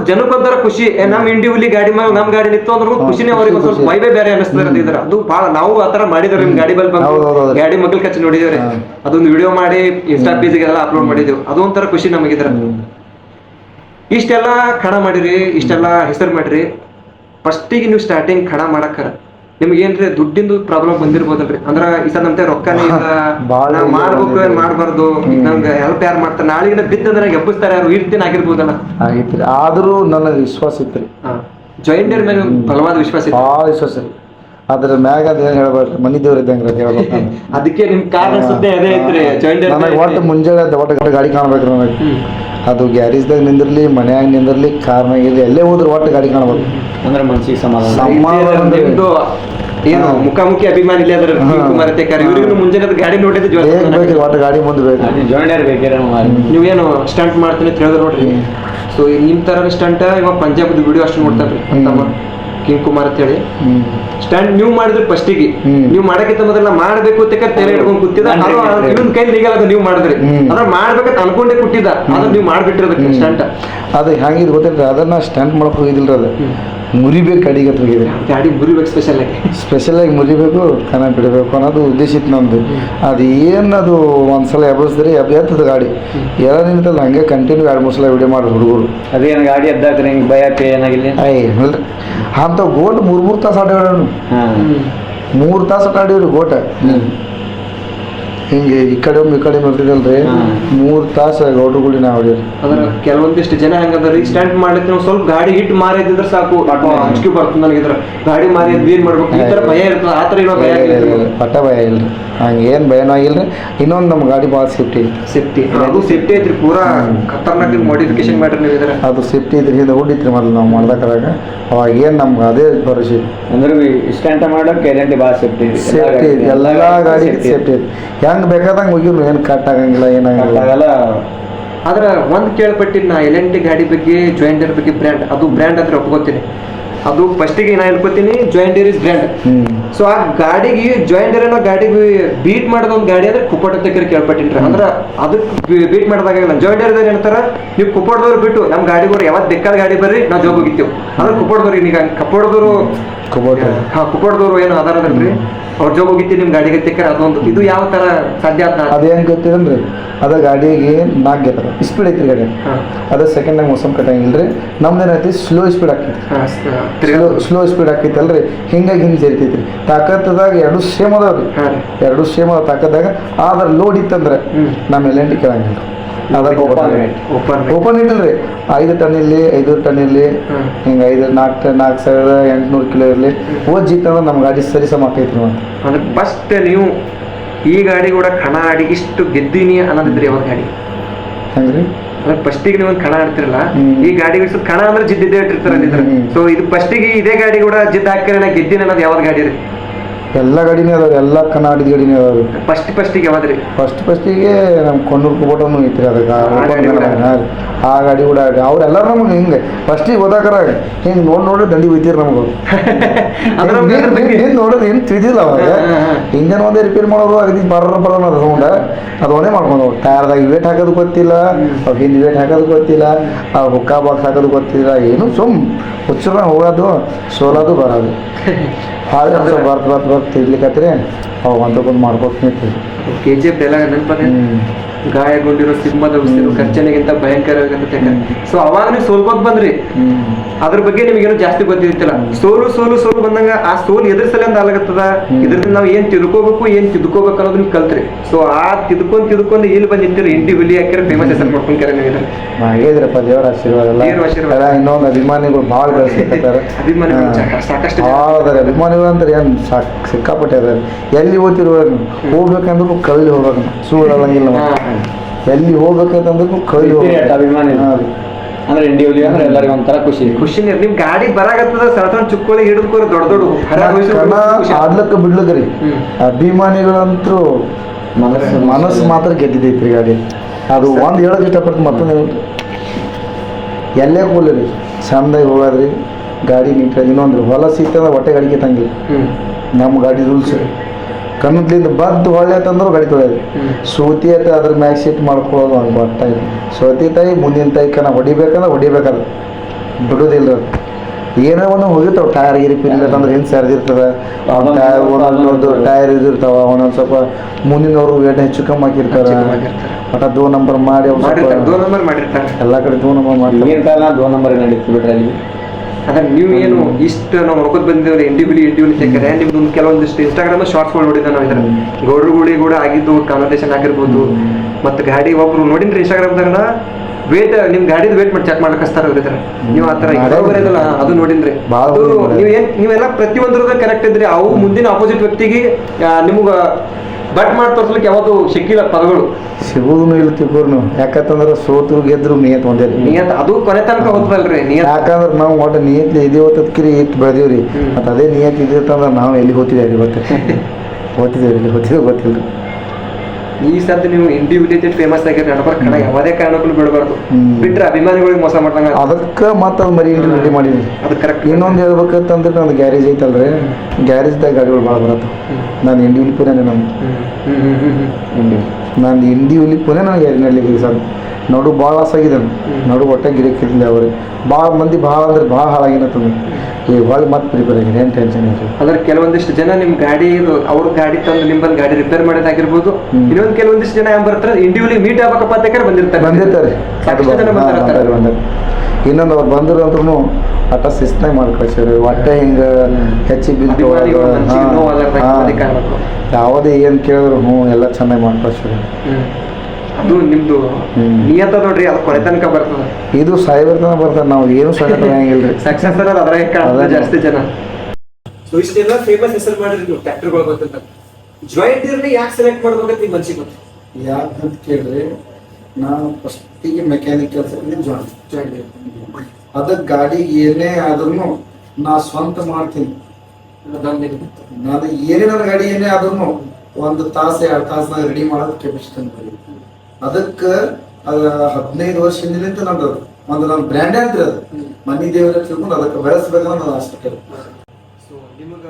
ಜನಕ್ಕೊಂದರ ಖುಷಿ. ನಮ್ ಹಿಂಡಿ ಹುಲಿ ಗಾಡಿ ಮೇಲೆ ನಮ್ ಗಾಡಿ ನಿಂತು ಅಂದ್ರ ಖುಷಿನೇ ಅವ್ರಿಗೆ ಒಂದ್ ಸ್ವಲ್ಪ ವೈಬೇ ಬೇರೆ ಅನಿಸ್ತದೆ ಇದ್ರ. ಅದು ಬಹಳ ನಾವು ಆತರ ಮಾಡಿದ್ರು ನಿಮ್ ಗಾಡಿ ಬಲ್ ಬಂದು. ಗಾಡಿ ಮಗ್ಲ್ ಕಚ್ಚಿ ನೋಡಿದೇವ್ರಿ ಅದೊಂದು ವಿಡಿಯೋ ಮಾಡಿ ಇನ್ಸ್ಟಾ ಪೇಜ್ಗೆಲ್ಲ ಅಪ್ಲೋಡ್ ಮಾಡಿದೇವು ಅದು ಒಂಥರ ಖುಷಿ ನಮಗಿದ್ರ ಇಷ್ಟೆಲ್ಲ ಖಡ ಮಾಡಿರಿ ಇಷ್ಟೆಲ್ಲ ಹೆಸರು ಮಾಡ್ರಿ. ಫಸ್ಟಿಗೆ ನೀವು ಸ್ಟಾರ್ಟಿಂಗ್ ಖಡ ಮಾಡಕ್ಕಾರ. ನಿಮ್ಗೆ ಏನ್ರಿ ದುಡ್ಡಿಂದು ಪ್ರಾಬ್ಲಮ್ ಬಂದಿರ್ಬೋದಲ್ರಿ? ಅಂದ್ರ ಈ ನಮ್ತೆ ರೊಕ್ಕನೇ ಇಲ್ಲ. ನಾವ್ ಮಾಡ್ಬೇಕು ಏನ್ ಮಾಡ್ಬಾರ್ದು. ನಮ್ಗೆ ಹೆಲ್ಪ್ ಯಾರು ಮಾಡ್ತಾರೆ? ನಾಳೆಗಿನ ಬಿತ್ತಂದ್ರೆ ಎಬ್ಬಿಸ್ತಾರೆ ಯಾರು? ಇರ್ತೀನಿ ಆಗಿರ್ಬೋದಲ್ಲ. ಆಗಿತ್ತು ಆದ್ರೂ ನನ್ನ ವಿಶ್ವಾಸ ಇತ್ತು ರೀ ಜಾಯಿಂಟ್ ಮೇಲೆ ಬಲವಾದ ವಿಶ್ವಾಸ ಇತ್ತು ಭಾಳ ವಿಶ್ವಾಸ ರೀ ಅದ್ರ ಮ್ಯಾಗ ಅದ ಏನ್ ಹೇಳ್ಬೇಡ್ರಿ ಮನಿ ದೇವ್ರ ಇದ್ದಂಗ ಅದ್ ಹೇಳ್ಬೇಕು ಅದಕ್ಕೆ ನಿಮ್ ಕಾರ್ ಸುದ್ದಿ ಅದೇ ಐತ್ರಿ ನನಗೆ ಒಟ್ಟು ಮುಂಜಾನೆ ಒಟ್ಟು ಗಾಡಿ ಕಾಣ್ಬೇಕ್ರಿ ನನಗೆ. ಅದು ಗ್ಯಾರೇಜ್ದಾಗ ನಿಂದಿರ್ಲಿ ಮನ್ಯಾಗ ನಿಂದಿರ್ಲಿ ಕಾರ್ನಾಗ ಇರ್ಲಿ ಎಲ್ಲೇ ಹೋದ್ರೆ ಒಟ್ಟು ಗಾಡಿ ಕಾಣ್ಬೇಕು. ಅಂದ್ರೆ ಮನ್ಸಿಗೆ ಸಮಾಧಾನ. ನಿಮ್ದು ಏನು ಮುಖಾಮುಖಿ ಅಭಿಮಾನಿ ಇಲ್ಲ ಅದ್ರ ಹಾ. ಕುಮಾರ ತೆಕ್ಕಾರ ಇವ್ರಿಗೂ ಮುಂಜಾನೆ ಅದು ಗಾಡಿ ನೋಡಿದ್ರೆ ಜ್ವರ ಒಟ್ಟು ಗಾಡಿ ಮುಂದೆ ಬೇಕು. ಜಾಯಿಂಟ್ ಬೇಕಿರ ನೀವೇನು ಸ್ಟಂಟ್ ಮಾಡ್ತೀನಿ ಅಂತ ಹೇಳಿದ್ರೆ ನೋಡ್ರಿ. ಸೊ ನಿಮ್ ತರ ಸ್ಟಂಟ್ ಇವಾಗ ಪಂಜಾಬ್ದು ವಿಡಿಯೋ ಅಷ್ಟು ನೋಡ್ತಾರೆ ತಮ್ಮ ಕಿಂಗ್ ಕುಮಾರ್ ಅಂತ ಹೇಳಿ. ಹ್ಮ್. ಸ್ಟಂಟ್ ನೀವು ಮಾಡಿದ್ರೆ ಫಸ್ಟಿಗೆ ಹ್ಮ್. ನೀವು ಮಾಡಕ್ಕಿಂತ ಮೊದಲ ಮಾಡ್ಬೇಕು ಅಂತ ತೆರೆ ಹಿಡ್ಕೊಂಡು ಕೂತಿದ ಇನ್ನೊಂದು ಕೈ ನಿಗಲ್ಲ ಅದು ನೀವು ಮಾಡಿದ್ರಿ. ಅದ್ರ ಮಾಡ್ಬೇಕಂತ ಅನ್ಕೊಂಡೇ ಕೊಟ್ಟಿದ್ದ ಅದನ್ನ ನೀವು ಮಾಡ್ಬಿಟ್ರಿ ಅದಕ್ಕೆ ಸ್ಟಂಟ್ ಅದು ಹೆಂಗಿದ್ ಗೊತ್ತಿಲ್ಲ ಅದನ್ನ ಸ್ಟ್ಯಾಂಡ್ ಮಾಡಕ್ ಹೋಗಿದಿಲ್ರಿ ಅದು. ಮುರಿಬೇಕು ಅಡಿಗೆ ಹತ್ರ ಹೋಗಿದೆ ಗಾಡಿ ಮುರಿಬೇಕು ಸ್ಪೆಷಲ್ ಆಗಿ. ಸ್ಪೆಷಲ್ ಆಗಿ ಮುರಿಬೇಕು ಕನ ಬಿಡಬೇಕು ಅನ್ನೋದು ಉದ್ದೇಶ ಇತ್ತು ನಮ್ದು. ಅದು ಏನದು ಅದು ಒಂದ್ಸಲ ಎಬ್ಬರಿಸಿದ್ರೆ ಎಬ್ ಎತ್ತದ ಗಾಡಿ. ಎಲ್ಲ ನಿಂತಲ್ಲ ಹಂಗೆ ಕಂಟಿನ್ಯೂ ಎರಡು ಮೂರು ಸಲ ವಿಡಿಯೋ ಮಾಡೋದು ಹುಡುಗರು. ಅದೇನು ಗಾಡಿ ಎದ್ದಾಕ್ರೆ ಹಿಂಗೆ ಭಯ ಪೇ ಏನಾಗಿಲ್ಲ? ಅಯ್ಯ ಇಲ್ರಿ ಅಂತ ಗೋಟ್ ಮೂರು ಮೂರು ತಾಸು ಆಡ್ಯಾಡ ಹಾಂ. ಮೂರು ತಾಸು ಆಡೇವ್ರಿ ಗೋಟ. ಹಿಂಗೆ ಈ ಕಡೆ ಒಮ್ಮೆ ಈ ಕಡೆ ಬರ್ತಿದಲ್ರಿ ಮೂರು ತಾಸು ಗೌಡ್ರುಗುಡಿ ನಾವು ಹೊಡೀರಿ ಅದ್ರ ಕೆಲವೊಂದಿಷ್ಟು ಜನ ಹೆಂಗದ್ರಿ ಸ್ಟ್ಯಾಂಡ್ ಮಾಡ್ಲಿಕ್ಕೆ ನಾವು ಸ್ವಲ್ಪ ಗಾಡಿ ಹಿಟ್ ಮಾರಿದ್ರೆ ಸಾಕು. ಅಂಜಿಕೆ ಬರ್ತದೆ ನನಗಿದ್ರ ಗಾಡಿ ಮಾರಿ ಅದ್ ಏನ್ ಮಾಡ್ಬೇಕು? ಈ ತರ ಭಯ ಇರ್ತದೆ ಆ ತರ ಏನೋ ಭಯ ಪಟ್ಟ ಭಯ ಇಲ್ರಿ. ಹಂಗೆ ಏನು ಭಯನೂ ಆಗಿಲ್ರಿ. ಇನ್ನೊಂದು ನಮ್ಮ ಗಾಡಿ ಭಾಳ ಸೇಫ್ಟಿ ಸೇಫ್ಟಿ. ಅದು ಸೇಫ್ಟಿ ಐತ್ರಿ ಪೂರಾ ಖತರ್ನಾಕ್ ಮಾಡಿಫಿಕೇಶನ್ ಮಾಡ್ರಿ ನೀವು ಇದ್ರ. ಅದು ಸೇಫ್ಟಿ ಇದ್ರಿ ಹಿಂದೆ ಹುಡಿತ್ರಿ ಮೊದಲು ನಾವು ಮಾಡ್ದಕ್ರಾಗ ಅವಾಗ ಏನು ನಮ್ಗೆ ಅದೇ ಭರೋಸೆ ಅಂದ್ರೆ ಇಷ್ಟ ಮಾಡೋಕೆ ಗ್ಯಾರಂಟಿ ಭಾಳ ಸೇಫ್ಟಿ ಸೇಫ್ಟಿ ಎಲ್ಲ ಗಾಡಿ ಸೇಫ್ಟಿ ಐತಿ ಹೆಂಗ್ ಬೇಕಾದಂಗೆ ಹೋಗಿಲ್ಲ ಏನು ಕಟ್ ಆಗಂಗಿಲ್ಲ ಏನಾಗಿಲ್ಲ ಆದ್ರೆ ಒಂದ್ ಕೇಳ್ಪಟ್ಟಿನ ನಾ ಗಾಡಿ ಬಗ್ಗೆ ಜಾಯಿಂಟರ್ ಬಗ್ಗೆ ಬ್ರ್ಯಾಂಡ್ ಅದು ಬ್ರ್ಯಾಂಡ್ ಅಂದ್ರೆ ಒಪ್ಕೋತೀನಿ. ಅದು ಫಸ್ಟಿಗೆ ನಾ ಹೇಳ್ಕೊತೀನಿ jointer is brand hmm so ಆ ಗಾಡಿಗೆ ಜಾಯಿಂಟರ್ ಅನ್ನೋ ಗಾಡಿಗೆ ಬೀಟ್ ಮಾಡಿದ ಒಂದು ಗಾಡಿ ಅಂದ್ರೆ ಕುಪ್ಪಟ ತೆಕ್ಕರಿ ಕೇಳ್ಪಟ್ಟಿನ್ರಿ. ಅಂದ್ರೆ ಅದಕ್ಕೆ ಬೀಟ್ ಮಾಡೋದಾಗಿಲ್ಲ ಜಾಯಿಂಟ್ ಏರ್ ಏನಂತಾರ ನೀವು ಕುಪ್ಪಟದವ್ರು ಬಿಟ್ಟು ನಮ್ಮ ಗಾಡಿಗೋರು ಯಾವತ್ ಬೇಕಾದ ಗಾಡಿ ಬರ್ರಿ ನಾವು ಜೋಗ್ ಹೋಗಿತ್ತೇವೆ. ಅಂದ್ರೆ ಕುಪ್ಪಡದವ್ರು ಈಗ ಕಪ್ಪಡದವರು ಹಾ ಕುಪ್ಪಡದವ್ರು ಏನು ಆಧಾರ ಅದಲ್ರಿ ಅವ್ರ ಜೋಗ್ ಹೋಗಿತ್ತಿ ನಿಮ್ಮ ಗಾಡಿಗೆ ತೆಕ್ಕರ ಅದೊಂದು ಇದು ಯಾವ ತರ ಸಾಧ್ಯ ಆತ ಅದು ಹೆಂಗೆ ಗೊತ್ತಿದನ್ರಿ ಅದ ಗಾಡಿಗೆ ನಾಲ್ಕು ಗೆದ್ರ ಸ್ಪೀಡ್ ಐತ್ರಿ ಗಾಡಿ. ಅದ ಸೆಕೆಂಡ್ ಮೋಸಮ್ ಕಟ್ಟಂಗಿಲ್ರಿ ನಮ್ದೇನೈತಿ ಸ್ಲೋ ಸ್ಪೀಡ್ ಆಕೈತಿ ಸ- ಸ್ಲೋ ಸ್ಪೀಡ್ ಆಕೈತಲ್ರಿ ಹಿಂಗಾಗಿ ಹಿಂಗೆ ಸೇರ್ತೈತ್ರಿ ತಾಕತ್ತದಾಗ ಎರಡು ಸೇಮ್ ಅದಾವ್ರಿ. ಎರಡು ಸೇಮ್ ಅದಾವ ತಾಕತ್ತಾಗ ಆದ್ರೆ ಲೋಡ್ ಇತ್ತಂದ್ರೆ. ನಮ್ಮ ಎಲ್ಲ ಎನ್ ಟಿ ಕೇಳಂಗಿಲ್ಲ Open ಓಪನ್. ಓಪನ್ ಇಟ್ಟಿಲ್ರಿ ಐದು ಟನ್ ಇರಲಿ ಐದು ಟನ್ ಇರಲಿ. ಹಿಂಗೆ ಐದು ನಾಲ್ಕು ಟನ್ ನಾಲ್ಕು ಸಾವಿರದ ಎಂಟುನೂರು ಕಿಲೋ ಇರಲಿ. ಓದಿತ್ತಂದ್ರೆ ನಮ್ಮ ಗಾಡಿ ಸರಿ ಸಮ ಆಕೈತ್ರಿ ಅಂದ್ರೆ ಫಸ್ಟ್ ನೀವು ಈ ಗಾಡಿ ಕೂಡ ಕಣ ಆಡಿ ಇಷ್ಟು ಗೆದ್ದೀನಿ ಅನ್ನೋದಿದ್ರಿ ಯಾವ ಗಾಡಿ? ಹೆಂಗ್ರಿ ಅಂದ್ರೆ ಫಸ್ಟಿಗೆ ನೀವು ಕಣ ಆಡ್ತಿರಲ್ಲ ಈ ಗಾಡಿ ಬಿಡಿಸೋದು ಕಣ ಅಂದ್ರೆ ಜಿದ್ದಿದ್ದೇ ಇಟ್ಟಿರ್ತಾರ. ಸೊ ಇದು ಫಸ್ಟಿಗೆ ಇದೇ ಗಾಡಿ ಕೂಡ ಜಿದ್ದ ಹಾಕಿದ್ರೆ ನಾ ಗೆದ್ದೀನಿ ಅನ್ನೋದು ಯಾವ್ದು ಗಾಡಿ ರೀ? ಎಲ್ಲ ಗಾಡಿನೇ ಅದಾವೆ ಎಲ್ಲ ಕನ್ನಡಿದ ಗಾಡಿನೇ ಅದಾವೆ ಫಸ್ಟ್ ಫಸ್ಟಿಗೆ ಯಾವ್ದ್ರಿ ಫಸ್ಟ್ ಫಸ್ಟಿಗೆ ನಮ್ಮ ಕೊಂಡೂರು ಕುಬೋಟನು ಐತ್ರಿ ಅದಕ್ಕೆ. ಆ ಗಾಡಿ ಕೂಡ? ಆ ಗಾಡಿ ಕೂಡ. ಅವ್ರೆಲ್ಲರೂ ನಮ್ಗೆ ಹಿಂಗೆ. ಫಸ್ಟಿಗೆ ಓದಾಕರ ಹಿಂಗೆ ನೋಡಿ ನೋಡಿ ದಂಡಿ ಹೋಯ್ತೀರಿ ನಮಗೆ. ನೀನು ನೋಡೋದು ಏನು ತಿಳಿದಿಲ್ಲ ಅವಾಗ. ಇಂಜನ್ ಒಂದೇ ರಿಪೇರ್ ಮಾಡೋರು ಅಗದಿ ಬರ ಬರೋಣ ಸೌಂಡ. ಅದು ಒಂದೇ ಮಾಡ್ಕೊಂಡು ಟೈರ್ದಾಗ ವೇಟ್ ಹಾಕೋದು ಗೊತ್ತಿಲ್ಲ. ಅವ್ರು ಹಿಂದೆ ವೇಟ್ ಹಾಕೋದು ಗೊತ್ತಿಲ್ಲ. ಆ ಹುಕ್ಕಾ ಬಾಕ್ಸ್ ಹಾಕೋದು ಗೊತ್ತಿಲ್ಲ. ಏನು ಸುಮ್. ಹುಚ್ಚರ ಹೋಗೋದು ಸೋಲೋದು ಬರೋದು. ಹಾಗೆ ಬರ್ತ ಬರ್ತ ಬರ್ತ ತಿರ್ಲಿಕ್ಕತ್ರಿ ಅವಾಗ ಒಂದಕ್ಕೊಂದು ಮಾಡ್ಕೊತ ಮಾಡ್ಕೊತೀನಿ ಕೆ ಜಿ ಎಫ್ ಎಲ್ಲ ನೆನಪದ ಹ್ಮ್. ಗಾಯಗೊಂಡಿರೋ ಸಿಂಹದ ಉಸಿರು ಖರ್ಚನೆಗಿಂತ ಭಯಂಕರ ಸೊ ಅವಾಗ ನೀವು ಸೋಲ್ಕೋತ್ ಬಂದ್ರಿ. ಅದ್ರ ಬಗ್ಗೆ ನಿಮಗೇನು ಜಾಸ್ತಿ ಗೊತ್ತಿರ್ತಿಲ್ಲ ಸೋಲು ಸೋಲು ಸೋಲು ಬಂದಂಗ ಆ ಸೋಲು ಎದ್ರ ಅಂತ ಆಗ್ಲತ್ತದ ಇದ್ರಿಂದ ನಾವು ಏನ್ ತಿದ್ಕೋಬೇಕು ಏನ್ ತಿದ್ಕೋಬೇಕು ಅನ್ನೋದನ್ನ ಕಲ್ತ್ರಿ. ಸೊ ಆ ತಿದ್ಕೊಂಡ್ ತಿದ್ಕೊಂಡು ಇಲ್ಲಿ ಬಂದ್ ನಿಂತಿರಿ ಇಂಡಿ ಹುಲಿ ಹಾಕಿರ ಫೇಮಸ್ ಹೆಸರು ಮಾಡ್ಕೊಂಡ್ರೆ ನೀವು ದೇವರ ಆಶೀರ್ವಾದ ಎಲ್ಲ. ಇನ್ನೊಂದು ಅಭಿಮಾನಿಗಳು ಭಾಳ ಬೆಳೆಸ್ತಾರೆ ಅಭಿಮಾನಿಗಳು ಸಾಕ- ಸಾಕಷ್ಟು ಜನ. ಭಾಳ ಅದಾರೆ. ಅಭಿಮಾನಿಗಳು ಅಂದ್ರೆ ಏನು ಸಾಕ್ ಸಿಕ್ಕಾಪಟ್ಟೆ ಅದಾರೆ. ಎಲ್ಲಿ ಓದ್ತಿರ್ಬೇಕು? ಹೋಗ್ಬೇಕಂದ್ರೂ ಕಲ್ಲಿ ಹೋಗ್ಬೇಕು. ಸುಳ್ಳು. ಎಲ್ಲಿ ಹೋಗ್ಬೇಕಂತಂದ್ರೂ ಕಲ್ಲಿ ಹೋಗ್ಬೇಕು. ಅಭಿಮಾನಿ. ಅಂದ್ರೆ ಇಂಡಿ ಹುಲಿ ಅಂದ್ರೆ ಎಲ್ಲರಿಗೂ ಒಂಥರ ಖುಷಿ. ಖುಷಿನೇ ನಿಮ್ ಗಾಡಿ ಬರಾಗತ್ತದ ಸಣ್ಣ ಚುಕ್ಕೊಳಿ ಹಿಡಿದ್ಕೋರಿ ದೊಡ್ಡ ದೊಡ್ಡ ಕಣ ಖುಷಿ. ಆಡ್ಲಕ್ಕ ಬಿಡ್ಲಕ್ಕ ರೀ ಅಭಿಮಾನಿಗಳಂತೂ ಮನಸ್ಸು ಮನಸ್ಸು ಮಾತ್ರ ಗೆದ್ದಿದ್ದೈತ್ರಿ ಗಾಡಿ. ಅದು ಒಂದು ಹೇಳಕ್ ಇಷ್ಟಪಟ್ಟು ಮತ್ತೊಂದು ಹೇಳ್ರಿ ಎಲ್ಲೇ ಕೂಲ್ರಿ ರೀ ಚಂದಾಗಿ ಹೋಗೋದ್ರಿ. ಗಾಡಿ ನೀಟಾಗಿ ಇನ್ನೊಂದು ಹೊಲ ಸಿಗ್ತದ ಹೊಟ್ಟೆ ಗಾಡಿಗೆ ತಂಗಿಲ್ಲ ಹ್ಮ್. ನಮ್ಮ ಗಾಡಿ ರೂಲ್ಸ್. ಕನ್ನದ್ಲಿಂದ ಬದ್ದು ಹೊಳ್ಳೆ ತಂದ್ರು ತೊಳೆದು. ಸೋತಿ ಐತೆ ಅದ್ರ ಮ್ಯಾಗ ಸಿಟ್ಟು ಮಾಡ್ಕೊಳ್ಳೋದು ಹಂಗೆ ಒಟ್ಟ ಇಲ್ಲ. ಸೋತಿ ತಾಯಿ ಮುಂದಿನ ತಾಯಿ ಕನ ಹೊಡಿಬೇಕಂದ್ರೆ ಹೊಡಿಬೇಕಲ್ಲ. ಬಿಡೋದಿಲ್ಲ ಏನೋ ಒಂದು ಹೋಗಿರ್ತಾವ ಟೈರ್ ಗಿರಿ ಪಿಲ್ಲ ಅಂದ್ರೆ ಏನು ಸರ್ದಿರ್ತದೆ ಟೈರ್ ಒಂದೊಂದು ಟೈರ್ ಇದಿರ್ತಾವ ಒಂದೊಂದು ಸ್ವಲ್ಪ ಮುಂದಿನವರು ವೇಟ್ ಹೆಚ್ಚು ಕಮ್ಮಿ ಹಾಕಿರ್ತಾರೆ. ಒಟ್ಟ ದೋ ನಂಬರ್ ಮಾಡಿ ಎಲ್ಲ ಕಡೆ ದೋ ನಂಬರ್ ಮಾಡಿ ದೋ ನಂಬರ್ ನಡೀತು ಬಿಡ್ರಿ ಅಲ್ಲಿ? ನೀವು ಏನು ಇಷ್ಟು ನಾವು ನೋಡ್ಕೊತ ಬಂದಿದ್ದೇವೆ ಇಂಡಿವಿಲಿ ಇಂಡಿವಿಲಿ ತೆಕ್ಕರೆ ನಿಮ್ದು ಒಂದು ಕೆಲವೊಂದಿಷ್ಟು ಇನ್ಸ್ಟಾಗ್ರಾಮ್ ಶಾರ್ಟ್ಸ್ಗಳು ನೋಡಿದ್ದೆ ನಾವು ಇದ್ರ ಗೌಡ್ರುಗುಳಿ ಕೂಡ ಆಗಿದ್ದು ಕಾನ್ವರ್ಸೇಷನ್ ಆಗಿರ್ಬೋದು. ಮತ್ತೆ ಗಾಡಿ ಒಬ್ರು ನೋಡಿನ್ರಿ ಇನ್ಸ್ಟಾಗ್ರಾಮ್ದಾಗ ವೇಟ್ ನಿಮ್ ಗಾಡಿದ ವೇಟ್ ಮಾಡಿ ಚೆಕ್ ಅವ್ರ ಇದ್ರ. ನೀವು ಆತರ ಮಾಡೇ ಬರೋದಿಲ್ಲ ಅದು ನೋಡಿನ್ರಿ. ಅದು ನೋಡಿನ್ರಿ. ನೀವು ಏನ್ ನೀವೆಲ್ಲ ಪ್ರತಿಯೊಂದ್ರದ ಕರೆಕ್ಟ್ ಇದ್ರಿ. ಅವು ಮುಂದಿನ ಅಪೋಸಿಟ್ ವ್ಯಕ್ತಿಗೆ ನಿಮ್ಗ ಬಟ್ ಮಾಡಿ ತೋರ್ಸ್ಲಿಕ್ಕೆ ಯಾವತ್ತು ಸಿಕ್ಕಿಲ್ಲ ಪದಗಳು. ಸಿಗೋದು ಇಲ್ಲ ತಿಕ್ಕೂರ್ನು ಯಾಕಂತಂದ್ರೆ ಸೋತರು ಗೆದ್ರು ನಿಯತ್ ಒಂದೇ. ರೀ ನಿಯತ್ ಅದು ಕೊನೆ ತನಕ ಹೋಗ್ತದಲ್ರಿ ನಿಯತ್. ಯಾಕಂದ್ರೆ ನಾವು ಒಟ್ಟು ನಿಯತ್ ಇದೀವತ್ತದ್ಕಿರಿ ಇಟ್ಟು ಬೆಳೆದೀವ್ರಿ. ಮತ್ತು ಅದೇ ನಿಯತ್ ಇದ್ದಿತ್ತಂದ್ರೆ ನಾವು ಎಲ್ಲಿ ಹೋಗ್ತಿದ್ದೇವೆ ಇವತ್ತು ಹೋಗ್ತಿದ್ದೇವೆ ಇಲ್ಲಿ ಹೋಗ್ತಿದ್ದೇವೆ ಗೊತ್ತಿಲ್ಲ. ಈ ಸದ್ದ ನೀವು ಇಂಡಿವಿಜುವಲಿ ಫೇಮಸ್ ಆಗಿರಿ ನಡ್ಬಾರ್ದು ಕಣ ಯಾವುದೇ ಕಾರಣಕ್ಕೂ ಬಿಡಬಾರ್ದು. ಬಿಟ್ರೆ ಅಭಿಮಾನಿಗಳಿಗೆ ಮೋಸ ಮಾಡ್ದಂಗ ಅದಕ್ಕೆ ಮತ್ತೆ ಅದು ಮರಿ ರೆಡಿ ಮಾಡಿದ್ವಿ. ಅದು ಕರೆಕ್ಟ್ ಇನ್ನೊಂದು ಹೇಳ್ಬೇಕಂತಂದ್ರೆ ನಂದು ಗ್ಯಾರೇಜ್ ಐತಲ್ರಿ. ಗ್ಯಾರೇಜ್ದಾಗ ಗಾಡಿಗಳು ಭಾಳ ಬರತ್ತೆ. ನಾನು ಇಂಡಿ ಉಲಿಪುನೇ ನಮ್ಮ ಇಂಡಿ ನಾನು ಇಂಡಿ ಉಲಿಪುನೇ ನನಗೆ ಗ್ಯಾರೇಜ್ ನಡಲಿಕ್ಕೆ ಸರ್. ನಡು ಭಾಳ ಲಾಸ್ ಆಗಿದೆ. ನಡು ಒಟ್ಟೆ ಗಿರಕ್ಕಿರಲಿಲ್ಲ ಅವ್ರಿಗೆ ಭಾಳ ಮಂದಿ ಭಾಳ ಅಂದ್ರೆ ಭಾಳ ಹಾಳಾಗಿನತ್ತಂದು. ಈಗ ಹೊಳ್ಳಿ ಮತ್ತೆ ಪ್ರಿಪೇರ್ ಆಗಿದೆ ಏನು ಟೆನ್ಷನ್ ಇಲ್ಲ. ಅಂದ್ರೆ ಕೆಲವೊಂದಿಷ್ಟು ಜನ ನಿಮ್ ಗಾಡಿ ಅವ್ರ ಗಾಡಿ ತಂದು ನಿಮ್ಮಲ್ಲಿ ಗಾಡಿ ರಿಪೇರ್ ಮಾಡೋದಾಗಿರ್ಬೋದು. ಇನ್ನೊಂದು ಇನ್ನೊಂದ್ ಕೆಲವೊಂದಿಷ್ಟು ಜನ ಏನು ಬರ್ತಾರೆ ಇಂಡಿವಿಜುವಲಿ ಮೀಟ್ ಆಗಬೇಕಪ್ಪ ಅಂತ ಬಂದಿರ್ತಾರೆ. ಬಂದಿರ್ತಾರೆ. ಇನ್ನೊಂದು ಅವ್ರು ಬಂದ್ರು ಅಂದ್ರೂ ಅಟ ಶಿಸ್ತಾಗಿ ಮಾಡ್ಕೊಳ್ಸಿರಿ. ಹೊಟ್ಟೆ ಹಿಂಗೆ ಹೆಚ್ಚಿ ಬಿದ್ದು. ಯಾವುದೇ. ಏನು ಕೇಳಿದ್ರು ಹ್ಞೂ ಎಲ್ಲ ಚೆನ್ನಾಗಿ ಹ್ಮ್. ಅದು ನಿಮ್ದು ಹ್ಮ್. ನಿಯತ ನೋಡ್ರಿ ಅದು ಕೊನೆ ತನಕ ಬರ್ತದ. ಇದು ಸಾಯ್ಬರ್ ತನಕ ಬರ್ತದೆ ನಾವು ಏನು ಸಣ್ಣ ಹೆಂಗಿಲ್ರಿ ಸಕ್ಸಸ್ ಅನ್ನೋದು ಕಾಣ್ತದೆ ಜಾಸ್ತಿ ಜನ. ಸೊ ಇಷ್ಟೆಲ್ಲ ಫೇಮಸ್ ಹೆಸರು ಮಾಡಿರಿ ನೀವು ಟ್ರ್ಯಾಕ್ಟರ್ಗಳು ಗೊತ್ತಿಲ್ಲ ಜಾಯಿಂಟ್ ಇರಲಿ ಯಾಕೆ ಸೆಲೆಕ್ಟ್ ಮಾಡ್ಬೇಕಂತ ನಿಮ್ ಮನ್ಸಿಗೆ ಗೊತ್ತು? ಯಾಕಂತ ಕೇಳಿದ್ರೆ ನಾನು ಫಸ್ಟಿಗೆ ಮೆಕ್ಯಾನಿಕ್ ಕೆಲಸದಲ್ಲಿ ಜಾಯಿನ್ ಜಾಯಿಂಟ್ ಅದಕ್ಕೆ ಗಾಡಿ ಏನೇ ಆದ್ರೂ ನಾ ಸ್ವಂತ ಮಾಡ್ತೀನಿ. ನಾನು ಏನೇ ನನ್ನ ಗಾಡಿ ಏನೇ ಆದ್ರೂ ಒಂದು ತಾಸು ಎರಡು ತಾಸು ರೆಡಿ ಮಾಡೋದು ಕೆಪಿಸ್ತೀನಿ ಅಂತ ಅದಕ್ಕೆ ಅದ ಹದಿನೈದು ವರ್ಷ ಹಿಂದಿನಿಂದ ನಂದು ಒಂದು ನನ್ನ ಬ್ರ್ಯಾಂಡ್ ಅಂತ ಅದು. ಮನಿ ದೇವರ ತಿಳ್ಕೊಂಡು ಅದಕ್ಕೆ ಬೆಳೆಸ್ಬೇಕು ಅನ್ನೋದು ಅಷ್ಟೇ ಸೊ ನಿಮಗ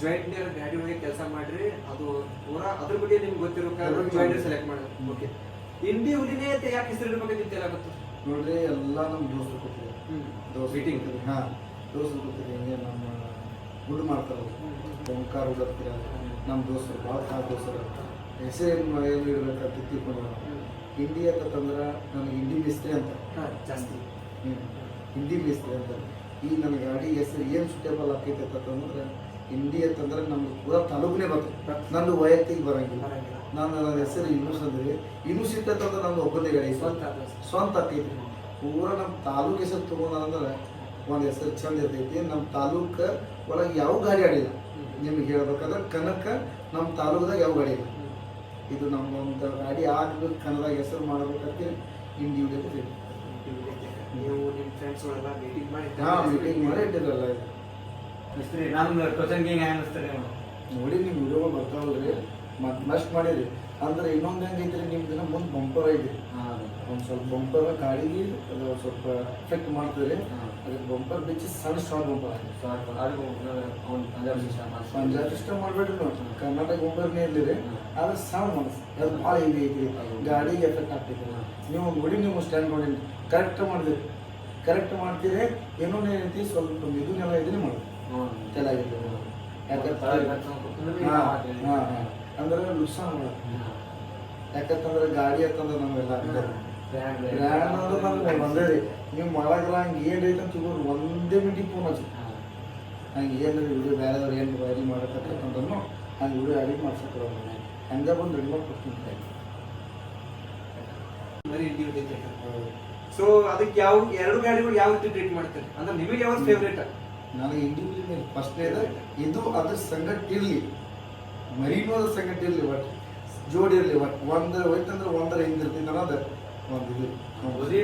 ಗಾಡಿ ಕೆಲಸ ಮಾಡ್ರಿ ಅದು ಪೂರಾ ಅದ್ರ ಬಗ್ಗೆ ನಿಮ್ಗೆ ಗೊತ್ತಿರೋ ಕಾರಣ ಜಾಯಿಂಟ್ ಸೆಲೆಕ್ಟ್ ಮಾಡಿದ್ರು ಓಕೆ ಇಂಡಿ ಹುಲಿನೇ ಅಂತ ಯಾಕೆ ಹೆಸರು ಇಡಬೇಕಂತ ನೋಡ್ರಿ ಎಲ್ಲ ನಮ್ಮ ದೋಸ್ತರು ಕೊಟ್ಟಿದ್ದಾರೆ. ದೋಸ್ತ ಹಾ. ದೋಸ್ತರು ಹಿಂಗೆ ನಮ್ಮ ಗುಡ್ ಮಾಡ್ತಾರೆ ಓಂಕಾರ ನಮ್ಮ ದೋಸ್ತರು ಭಾಳ ದೋಸ್ತರು. ಹೆಸರು ಏನು ಏನು ಇಡ್ಬೇಕಂತ ತಿಳ್ಕೊಂಡು ಹಿಂದಿ ಅಂತಂದ್ರೆ ನನಗೆ ಹಿಂದಿ ಮಿಸ್ತ್ರಿ ಅಂತ. ಜಾಸ್ತಿ. ಹಿಂದಿ ಮಿಸ್ತ್ರಿ ಅಂತ. ಈ ನನ್ನ ಗಾಡಿ ಹೆಸರು ಏನು ಸೂಟೇಬಲ್ ಅಂತ ಅಂತಂದ್ರೆ ಇಂಡಿ ಅಂತಂದ್ರೆ ನಮ್ಗೆ ಪೂರಾ ತಾಲೂಕನೇ ಬರ್ತದೆ ನಂದು ವೈಯಕ್ತಿಕ ಬರಂಗಿಲ್ಲ. ನಾನು ನನ್ನ ಹೆಸರು ಇನ್ನೂ ಅಂದ್ರೆ ಯೂನುಸ್ ಅಂದ್ರೆ ನಂದು ಒಬ್ಬನೇ ಗಾಡಿ. ಸ್ವಂತ ಸ್ವಂತ ಆಕೈತಿ. ಪೂರಾ ನಮ್ಮ ತಾಲೂಕು ಹೆಸರು ತೊಗೊಂಡ್ರೆ ಒಂದು ಹೆಸರು ಚಂದ ಇರ್ತೈತಿ. ನಮ್ಮ ತಾಲೂಕು ಒಳಗೆ ಯಾವ ಗಾಡಿ ಆಡಿಲ್ಲ. ನಿಮ್ಗೆ ಹೇಳ್ಬೇಕಂದ್ರೆ ಕನಕ ನಮ್ಮ ತಾಲೂಕದಾಗ ಯಾವ ಗಾಡಿ ಇಲ್ಲ. ಇದು ನಮ್ಮ ಒಂದು ಗಾಡಿ ಆಗ್ಬೇಕು ಕನ್ನಡ ಹೆಸರು ಮಾಡಬೇಕಂತ ಹಿಂದಿ ಹಿಡಿಯೋದು ನೀವು ನಿಮ್ಮ ಫ್ರೆಂಡ್ಸ್ ಗಳೆಲ್ಲ ಮೀಟಿಂಗ್ ಮಾಡಿ ಹಾ ಮೀಟಿಂಗ್ ಮಾಡಿ ಇಟ್ಟಿರಲ್ಲ ಇದು ನಾನು ಕ್ವಶನ್ ಗಿಂಗ್ ಅನ್ನಿಸ್ತಾರೆ ನೋಡಿ ನಿಮ್ಮ ವಿಡಿಯೋ ಬರ್ತಾವಲ್ರಿ. ಮತ್ತೆ ಮಸ್ಟ್ ಮಾಡಿರಿ. ಅಂದ್ರೆ ಇನ್ನೊಂದು ಹೆಂಗೈತ್ರಿ ನಿಮ್ದು ಮುಂದೆ ಬಂಪರ್ ಐತಿ. ಒಂದು ಸ್ವಲ್ಪ ಬಂಪರ್ ಗಾಡಿಗೆ ಅದು ಸ್ವಲ್ಪ ಎಫೆಕ್ಟ್ ಮಾಡ್ತೀರಿ. ಅದಕ್ಕೆ ಬಂಪರ್ ಬಿಚ್ಚಿ ಸಣ್ಣ ಸ್ಟ್ರಾಂಗ್ ಬಂಪರ್ ಪಂಜಾಬ್ ಸಿಸ್ಟಮ್ ಮಾಡ್ಬೇಡ್ರಿ ನೋಡ್ರಿ ಕರ್ನಾಟಕ ಬಂಪರ್ನೇ ಇರ್ಲಿರಿ ಆದ್ರೆ ಸಣ್ಣ ಮನಸ್ಸು ಅದು ಭಾಳ ಹೆವಿ ಐತಿ ಗಾಡಿಗೆ ಎಫೆಕ್ಟ್ ಆಗ್ತೈತಿ ನೀವು ಗುಡಿ ನೀವು ಸ್ಟ್ಯಾಂಡ್ ಮಾಡಿ ಕರೆಕ್ಟ್ ಮಾಡಿದ್ರಿ. ಕರೆಕ್ಟ್ ಮಾಡ್ತೀರಿ ಏನೋ ಏನೈತಿ ಸ್ವಲ್ಪ ಇದನ್ನೆಲ್ಲ ಇದನ್ನೇ ಮಾಡಿ ಚೆನ್ನಾಗಿದೆ ಯಾಕಂದ್ರೆ ಹಾ, ಹಾ. ಅಂದ್ರೆ ನುಕ್ಸಾನ್ ಮಾಡತ್ತೆ ಯಾಕಂತಂದ್ರೆ ಗಾಡಿ ಅಂತಂದ್ರೆ ನಮ್ಗೆಲ್ಲ ಅಂದ್ರೆ ನಮ್ಗೆ ಒಂದೇ ರೀ. ನೀವು ಮಾಡಕ್ರ ಹಂಗೆ ಏನು ಐತೆ ಅಂತ ತಿಳ್ಕೊಂಡು ಒಂದೇ ಮಿನಿಟ್ ಫೋನ್ ಹಚ್ಚಿ. ಹಂಗೆ ಏನು ಇವರು ಬೇರೆದವ್ರು ಏನು ವೈರಿ ಮಾಡಕತ್ತಂದ್ರೂ ಹಂಗೆ ವಿಡಿಯೋ ಅಡಿಗೆ ಮಾಡ್ಸಕ್ಕೆ ಹಂಗೆ ಬಂದು ರೆಡಿ ಮಾಡಿ ಕೊಡ್ತೀನಿ ಸೊ ಅದಕ್ಕೆ ಯಾವ ಎರಡು ಗಾಡಿಗಳು ಯಾವ ರೀತಿ ಟ್ರೀಟ್ ಮಾಡ್ತಾರೆ? ಅಂದ್ರೆ ನಿಮಗೆ ಯಾವ ಫೇವ್ರೇಟ್ ನನಗೆ ಇಂಡಿವಿಜುವಲ್ ಫಸ್ಟ್ ಇದು ಅದ್ರ ಸಂಗಟ್ ಇರಲಿ. ಮರಿನೂ ಅದ್ರ ಸಂಗಟ್ ಇರಲಿ ಜೋಡಿ ಇರಲಿ ಬಟ್ ಒಂದು ಹೋಯ್ತಂದ್ರೆ ಒಂದರ ಹಿಂದಿರ್ತೀನಿ ಅನ್ನೋದು. ಒಂದು ಇದು. ಹುಲಿ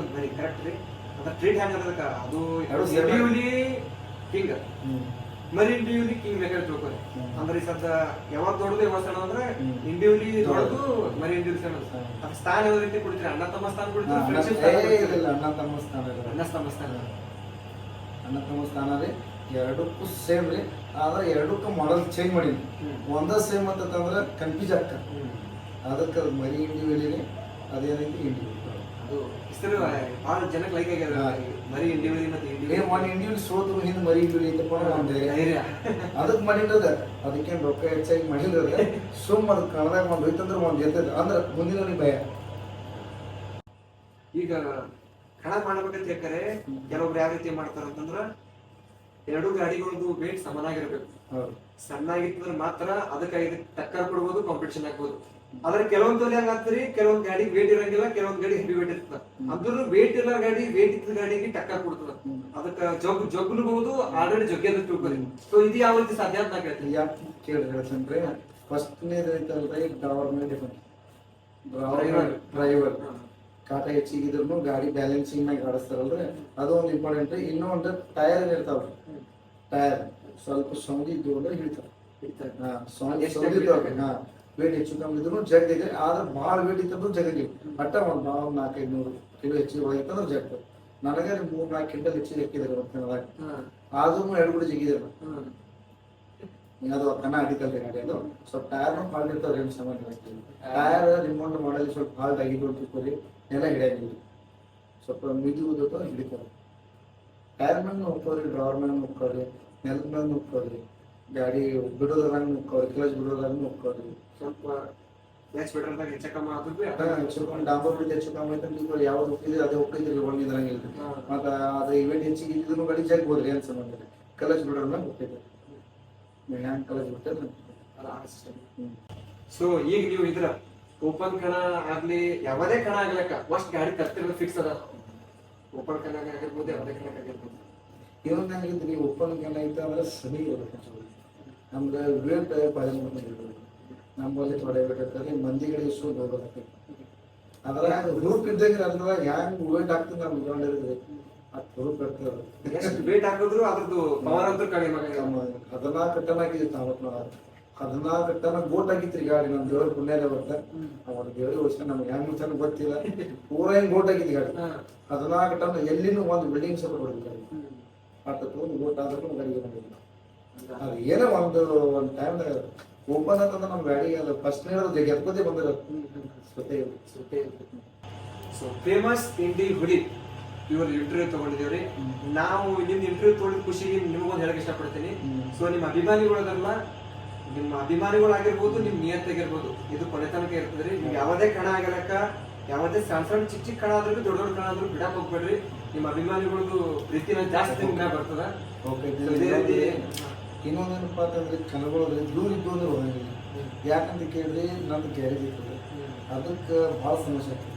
ಒಂದು ಬರೀ ಕರೆಕ್ಟ್ ರೀ. ಅದ್ರ ಟ್ರೀಟ್ ಹೆಂಗ್ ಅದಕ್ಕ ಅದು ಎರಡು separate. ಹುಲಿ ಕಿಂಗ್ ಮರಿ ಇಂಡಿ ಹುಲಿ ಕಿಂಗ್ ಬೇಕಾದ್ರೆ ತಿಳ್ಕೊರಿ. ಅಂದ್ರೆ ಈ ಸದ್ದ ಯಾವಾಗ ದೊಡ್ಡದು ಯಾವಾಗ ಸಣ್ಣ ಅಂದ್ರೆ. ಇಂಡಿ ಹುಲಿ ದೊಡ್ಡದು. ಮರಿ ಇಂಡಿ ಹುಲಿ. ಸ್ಥಾನ ಯಾವ ರೀತಿ ಕೊಡ್ತೀರಿ? ಅಣ್ಣ ತಮ್ಮ ಸ್ಥಾನ ಕೊಡ್ತೀರಿ? ಅಣ್ಣ ಸ್ಥಾನ? ತಮ್ಮ ಸ್ಥಾನ. ಅಣ್ಣ ತಮ್ಮ ಸ್ಥಾನ. ಅಣ್ಣ ತಮ್ಮ ಸ್ಥಾನ ರೀ. ಎರಡಕ್ಕೂ ಸೇಮ್ ರೀ. ಆದ್ರೆ ಎರಡಕ್ಕೂ ಮಾಡಲ್ ಚೇಂಜ್ ಮಾಡೀನಿ ಒಂದೇ ಒಂದ ಸೇಮ್ ಅಂತಂದ್ರೆ ಕನ್ಫ್ಯೂಸ್ ಆಗ್ತ ಅದಕ್ಕೆ ಅದು ಮರಿ ಇಂಡಿವಿಜುವಲಿ ಅದೇ ರೀತಿ ಅದು ಹೆಸರು ಭಾಳ ಜನಕ್ಕೆ ಲೈಕ್ ಆಗ್ಯದ. ಮರಿ ಇಂಡಿ ಹುಲಿ ಮತ್ತೆ ಏ ಒಂದು ಇಂಡಿವಿಜುವಲ್ ಸೋದ್ರು ಹಿಂದೆ ಮರಿ ಇಂಡಿವಿಜುವಲ್ ಐತಪ್ಪ ಒಂದು. ಧೈರ್ಯ. ಅದಕ್ಕೆ ಮಾಡಿರೋದ ಅದಕ್ಕೇನು ರೊಕ್ಕ ಹೆಚ್ಚಾಗಿ ಮಾಡಿಲ್ಲದ ಸುಮ್ ಅದು ಕಣದಾಗ ಒಂದು ಹೋಯ್ತಂದ್ರೆ ಒಂದು ಎತ್ತದ. ಅಂದ್ರೆ ಮುಂದಿನ ಭಯ. ಈಗ ಕಣ ಮಾಡ್ಬೇಕಂತ ಹೇಳ್ತಾರೆ. ಕೆಲವೊಬ್ರು ಯಾವ ರೀತಿ ಮಾಡ್ತಾರ ಅಂತಂದ್ರ ಎರಡು ಗಾಡಿಗಳದ್ದು ವೇಟ್ ಸಮನಾಗಿರ್ಬೇಕು. ಸಣ್ಣ ಸಣ್ಣಾಗಿತ್ತಂದ್ರೆ ಮಾತ್ರ ಅದಕ್ಕೆ ಟಕ್ಕರ್ ಕೊಡ್ಬೋದು ಕಾಂಪಿಟೇಷನ್ ಆಗ್ಬೋದು ಆದ್ರೆ ಕೆಲವೊಂದು ಹೆಂಗ್ ಕೆಲವೊಂದು ಕೆಲವೊಂದ್ ಗಾಡಿ ವೇಟ್ ಇರಂಗಿಲ್ಲ ಕೆಲವೊಂದ್ ಗಾಡಿ ಹೆವಿ ವೇಟ್ ಇರ್ತದ. ಅಂದ್ರೂ ವೇಟ್ ಇಲ್ಲ ಗಾಡಿ ವೇಟ್ ಇದ್ದ ಗಾಡಿಗೆ ಟಕ್ಕ ಕೊಡ್ತದ. ಅದಕ್ಕ ಜಗ್ ಜಗ್ಲಬಹುದು ಆಲ್ರೆಡಿ ಜಗ್ಗೆದ ತಿಳ್ಕೊರಿ ಸೊ ಇದು ಯಾವ ರೀತಿ ಸಾಧ್ಯ ಅಂತ ಕೇಳ್ತೀನಿ. ಯಾಕೆ ಕೇಳಿ ಹೇಳ್ತೇನ್ರಿ ಫಸ್ಟ್ನೇದು ಐತಲ್ರಿ ಗವರ್ಮೆಂಟ್ ಡಿಪೆಂಡ್ Driver. ಡ್ರೈವರ್ ಕಾಟ ಹೆಚ್ಚಿಗಿದ್ರು ಗಾಡಿ ಬ್ಯಾಲೆನ್ಸಿಂಗ್ ಮ್ಯಾಗ ಆಡಿಸ್ತಾರಲ್ರಿ. ಅದು ಒಂದು ಇಂಪಾರ್ಟೆಂಟ್ ರೀ ಇನ್ನೊಂದು ಟೈರ್ ಇರ್ತಾವ್ರಿ. ಟೈರ್ ಸ್ವಲ್ಪ ಸೌಂಡ್ ಇದ್ದು ಅಂದ್ರೆ ಹಿಡಿತಾವ ಹಾ ಸೌಂದ್ ಎಷ್ಟು ಸೌಂದಿ weight ಹಾ. ವೇಟ್ ಹೆಚ್ಚು ಕಮ್ಮಿ ಇದ್ರು ಜಗ್ ಇದೆ ಆದ್ರೆ ಭಾಳ ವೇಟ್ ಇತ್ತಂದ್ರೆ ಜಗಂಗಿಲ್ಲ ಒಟ್ಟ ಒಂದು ನಾವು ನಾಲ್ಕೈದು ನೂರು ಕಿಲೋ ಹೆಚ್ಚಿಗೆ ಒಳಗಿತ್ತಂದ್ರೆ ಜಗ್ ನನಗೆ ಮೂರ್ ನಾಲ್ಕು ಕ್ವಿಂಟಲ್ ಹೆಚ್ಚಿಗೆ ಹಾಕಿದ್ದಾರೆ ಒಟ್ಟಿನದಾಗ ಆದ್ರೂ ಎರಡು ಕೂಡ ಜಗಿದ್ರು ಅದು ಕನ್ನ ಅಡಿಕಲ್ರಿ ಗಾಡಿ ಅದು ಸ್ವಲ್ಪ ಟೈರ್ ಫಾಲ್ಟ್ ಇರ್ತಾವ್ರಿ ಏನು ಸಂಬಂಧ ಟೈರ್ ರಿಮೋಟ್ ಮಾಡಲಿ ಸ್ವಲ್ಪ ಫಾಲ್ಟ್ ಆಗಿದ್ದು ತಿಳ್ಕೊರಿ ಎಲ್ಲ ಹಿಡಿಯಂಗಿಲ್ಲ ಸ್ವಲ್ಪ ಮಿದು ಉದ್ದಕ್ಕೆ ಹಿಡಿತಾರೆ ಟೈರ್ ಮೇಲೆ ನುಕ್ಕೋರಿ ಡ್ರಾವರ್ ಮೇಲೆ ನುಕ್ಕೋರಿ ನೆಲದ ಮೇಲೆ ನುಕ್ಕೋರಿ ಗಾಡಿ ಬಿಡೋದ್ರಾಗ ನುಕ್ಕೋರಿ ಕ್ಲಚ್ ಬಿಡೋದ್ರಾಗ ನುಕ್ಕೋರಿ ಸ್ವಲ್ಪ ಬೆಟರ್ದಾಗ ಹೆಚ್ಚ ಕಮ್ಮ ಆದ್ರೂ ಬಿ ಹೆಚ್ಚು ಕಮ್ಮಿ ಡಾಂಬರ್ ಬಿದ್ದು ಹೆಚ್ಚು ಕಮ್ಮಿ ಐತೆ ತಿಳ್ಕೊರಿ ಯಾವ್ದು ಹೋಗ್ತಿದ್ರೆ ಅದೇ ಇದ್ರಂಗಿಲ್ಲ. ಮತ್ತ ಇವೆಂಟ್ ಹೆಚ್ಚಿಗೆ ಇದ್ರೂ ಗಡಿ ಜಾಗ ಹೋದ್ರಿ ಅಂತ ಸಂಬಂಧ ಹ್ಯಾಂಗ್ ಸೊ ಈಗ ನೀವು ಇದ್ರ ಓಪನ್ ಕಣ ಆಗ್ಲಿ ಯಾವದೇ ಕಣ ಆಗ್ಲಕ್ಕ ಫಸ್ಟ್ ಗಾಡಿ ತರ್ತಿರೋದು ಫಿಕ್ಸ್ ಅದ. ಓಪನ್ ಕಣ ಆಗಿರ್ಬೋದು ಯಾವುದೇ ಕಣ ಆಗಿರ್ಬೋದು. ಹೆಂಗಿದ್ರಿ ಓಪನ್ ಏನಾಯ್ತು ಅಂದ್ರೆ ಸರಿ ಇರ್ಬೇಕು. ನಮ್ಗೆ ವೇಟ್ ನಮ್ಮಲ್ಲಿ ತೊಡೆ ಬಿಟ್ಟಿರ್ತದೆ ಮಂದಿಗಳಿಗೆ ಇಷ್ಟು ಹೋಗ್ಬೇಕು ಅದ್ರಾಗ ಹುರುಪ್ ಇದ್ದಂಗೆ ಅದ್ರಾಗ ಹ್ಯಾಂಗ್ ವೇಟ್ ಆಗ್ತದೆ ನಾವು ಗ್ರೌಂಡ್ ಅಷ್ಟು ಹುರುಪ್ ಇರ್ತದೆ. ಎಷ್ಟು ವೇಟ್ ಹಾಕಿದ್ರು ಅದ್ರದ್ದು ಪವರ್ ಅಂತೂ ಕಡಿಮೆ ಹದಿನಾಲ್ಕು ಟನ್ ಆಗಿದೆ ತಾವತ್ತು ಹದಿನಾಲ್ಕು ಟನ್ ಗೋಟ್ ಆಗಿತ್ತು ಗಾಡಿ ನಮ್ಮ ದೇವ್ರ ಪುಣ್ಯದ ಬರ್ತ ಅವ್ರ ದೇವ್ರ ವರ್ಷ ನಮ್ಗೆ ಹೆಂಗ್ ಚೆನ್ನ ಗೊತ್ತಿಲ್ಲ. ಪೂರ ಹೆಂಗ್ ಬೋಟ್ ಆಗಿತ್ತು ಗಾಡಿ ಹದಿನಾಲ್ಕು ಟನ್ ಎಲ್ಲಿನೂ ಒಂದು ಬಿಲ್ಡಿಂಗ್ ಸ್ವಲ್ಪ ಹೊಡೆದು ಗಾಡಿ ಅಷ್ಟು ತೊಗೊಂಡು ಬೋಟ್ ಆದ್ರೂ ಗಾಡಿಗೆ ಬಂದಿಲ್ಲ. ಅದು ಏನೋ ಒಂದು ಒಂದು ಟೈಮ್ದಾಗ ಓಪನ್ ಅಂತಂದ್ರೆ ನಮ್ಮ ಗಾಡಿ ಅದು ಫಸ್ಟ್ ಹೇಳೋದು ಗೆದ್ಕೋತೆ ಬಂದಿರೋದು. ಸ್ವತೇ ಸೊ ಫೇಮಸ್ ಇಂಡಿ ಹುಡಿ ಇವ್ರ ಇಂಟರ್ವ್ಯೂ ತಗೊಂಡಿದ್ದೀವ್ರಿ. ನಾವು ನಿಮ್ದು ಇಂಟರ್ವ್ಯೂ ತಗೊಂಡಿದ್ ಖುಷಿಗೆ ನಿಮಗೊಂದು ಹೇಳಕ್ ಇಷ್ಟಪಡ್ತೀನಿ. ಸೊ ನಿಮ್ಮ ಅಭಿಮಾನಿಗಳದಲ್ಲ ನಿಮ್ಮ ಅಭಿಮಾನಿಗಳಾಗಿರ್ಬೋದು ನಿಮ್ ನಿಯತ್ತಾಗಿರ್ಬೋದು ಇದು ಕೊನೆ ತನಕ ಇರ್ತದ್ರಿ. ನಿಮ್ಗೆ ಯಾವುದೇ ಕಣ ಆಗಲಕ್ಕ ಯಾವುದೇ ಸಣ್ಣ ಸಣ್ಣ ಚಿಕ್ಕ ಚಿಕ್ಕ ಕಣ ಆದ್ರೂ ದೊಡ್ಡ ದೊಡ್ಡ ಕಣ ಆದ್ರೂ ಬಿಡಕ್ ಹೋಗ್ಬೇಡ್ರಿ. ನಿಮ್ಮ ಅಭಿಮಾನಿಗಳದ್ದು ಪ್ರೀತಿನ ಜಾಸ್ತಿ ನಿಮ್ಗೆ ಬರ್ತದ. ಓಕೆ ಇನ್ನೊಂದೇನಪ್ಪ ಅಂತಂದ್ರೆ ಕನಗಳು ದೂರ ಇದ್ದು ಅಂದ್ರೆ ಹೋಗಂಗಿಲ್ಲ. ಯಾಕಂತ ಕೇಳಿದ್ರೆ ನಂದು ಗ್ಯಾರೇಜ್ ಇರ್ತದೆ. ಅದಕ್ಕೆ ಭಾಳ ಸಮಸ್ಯೆ ಆಗ್ತದೆ.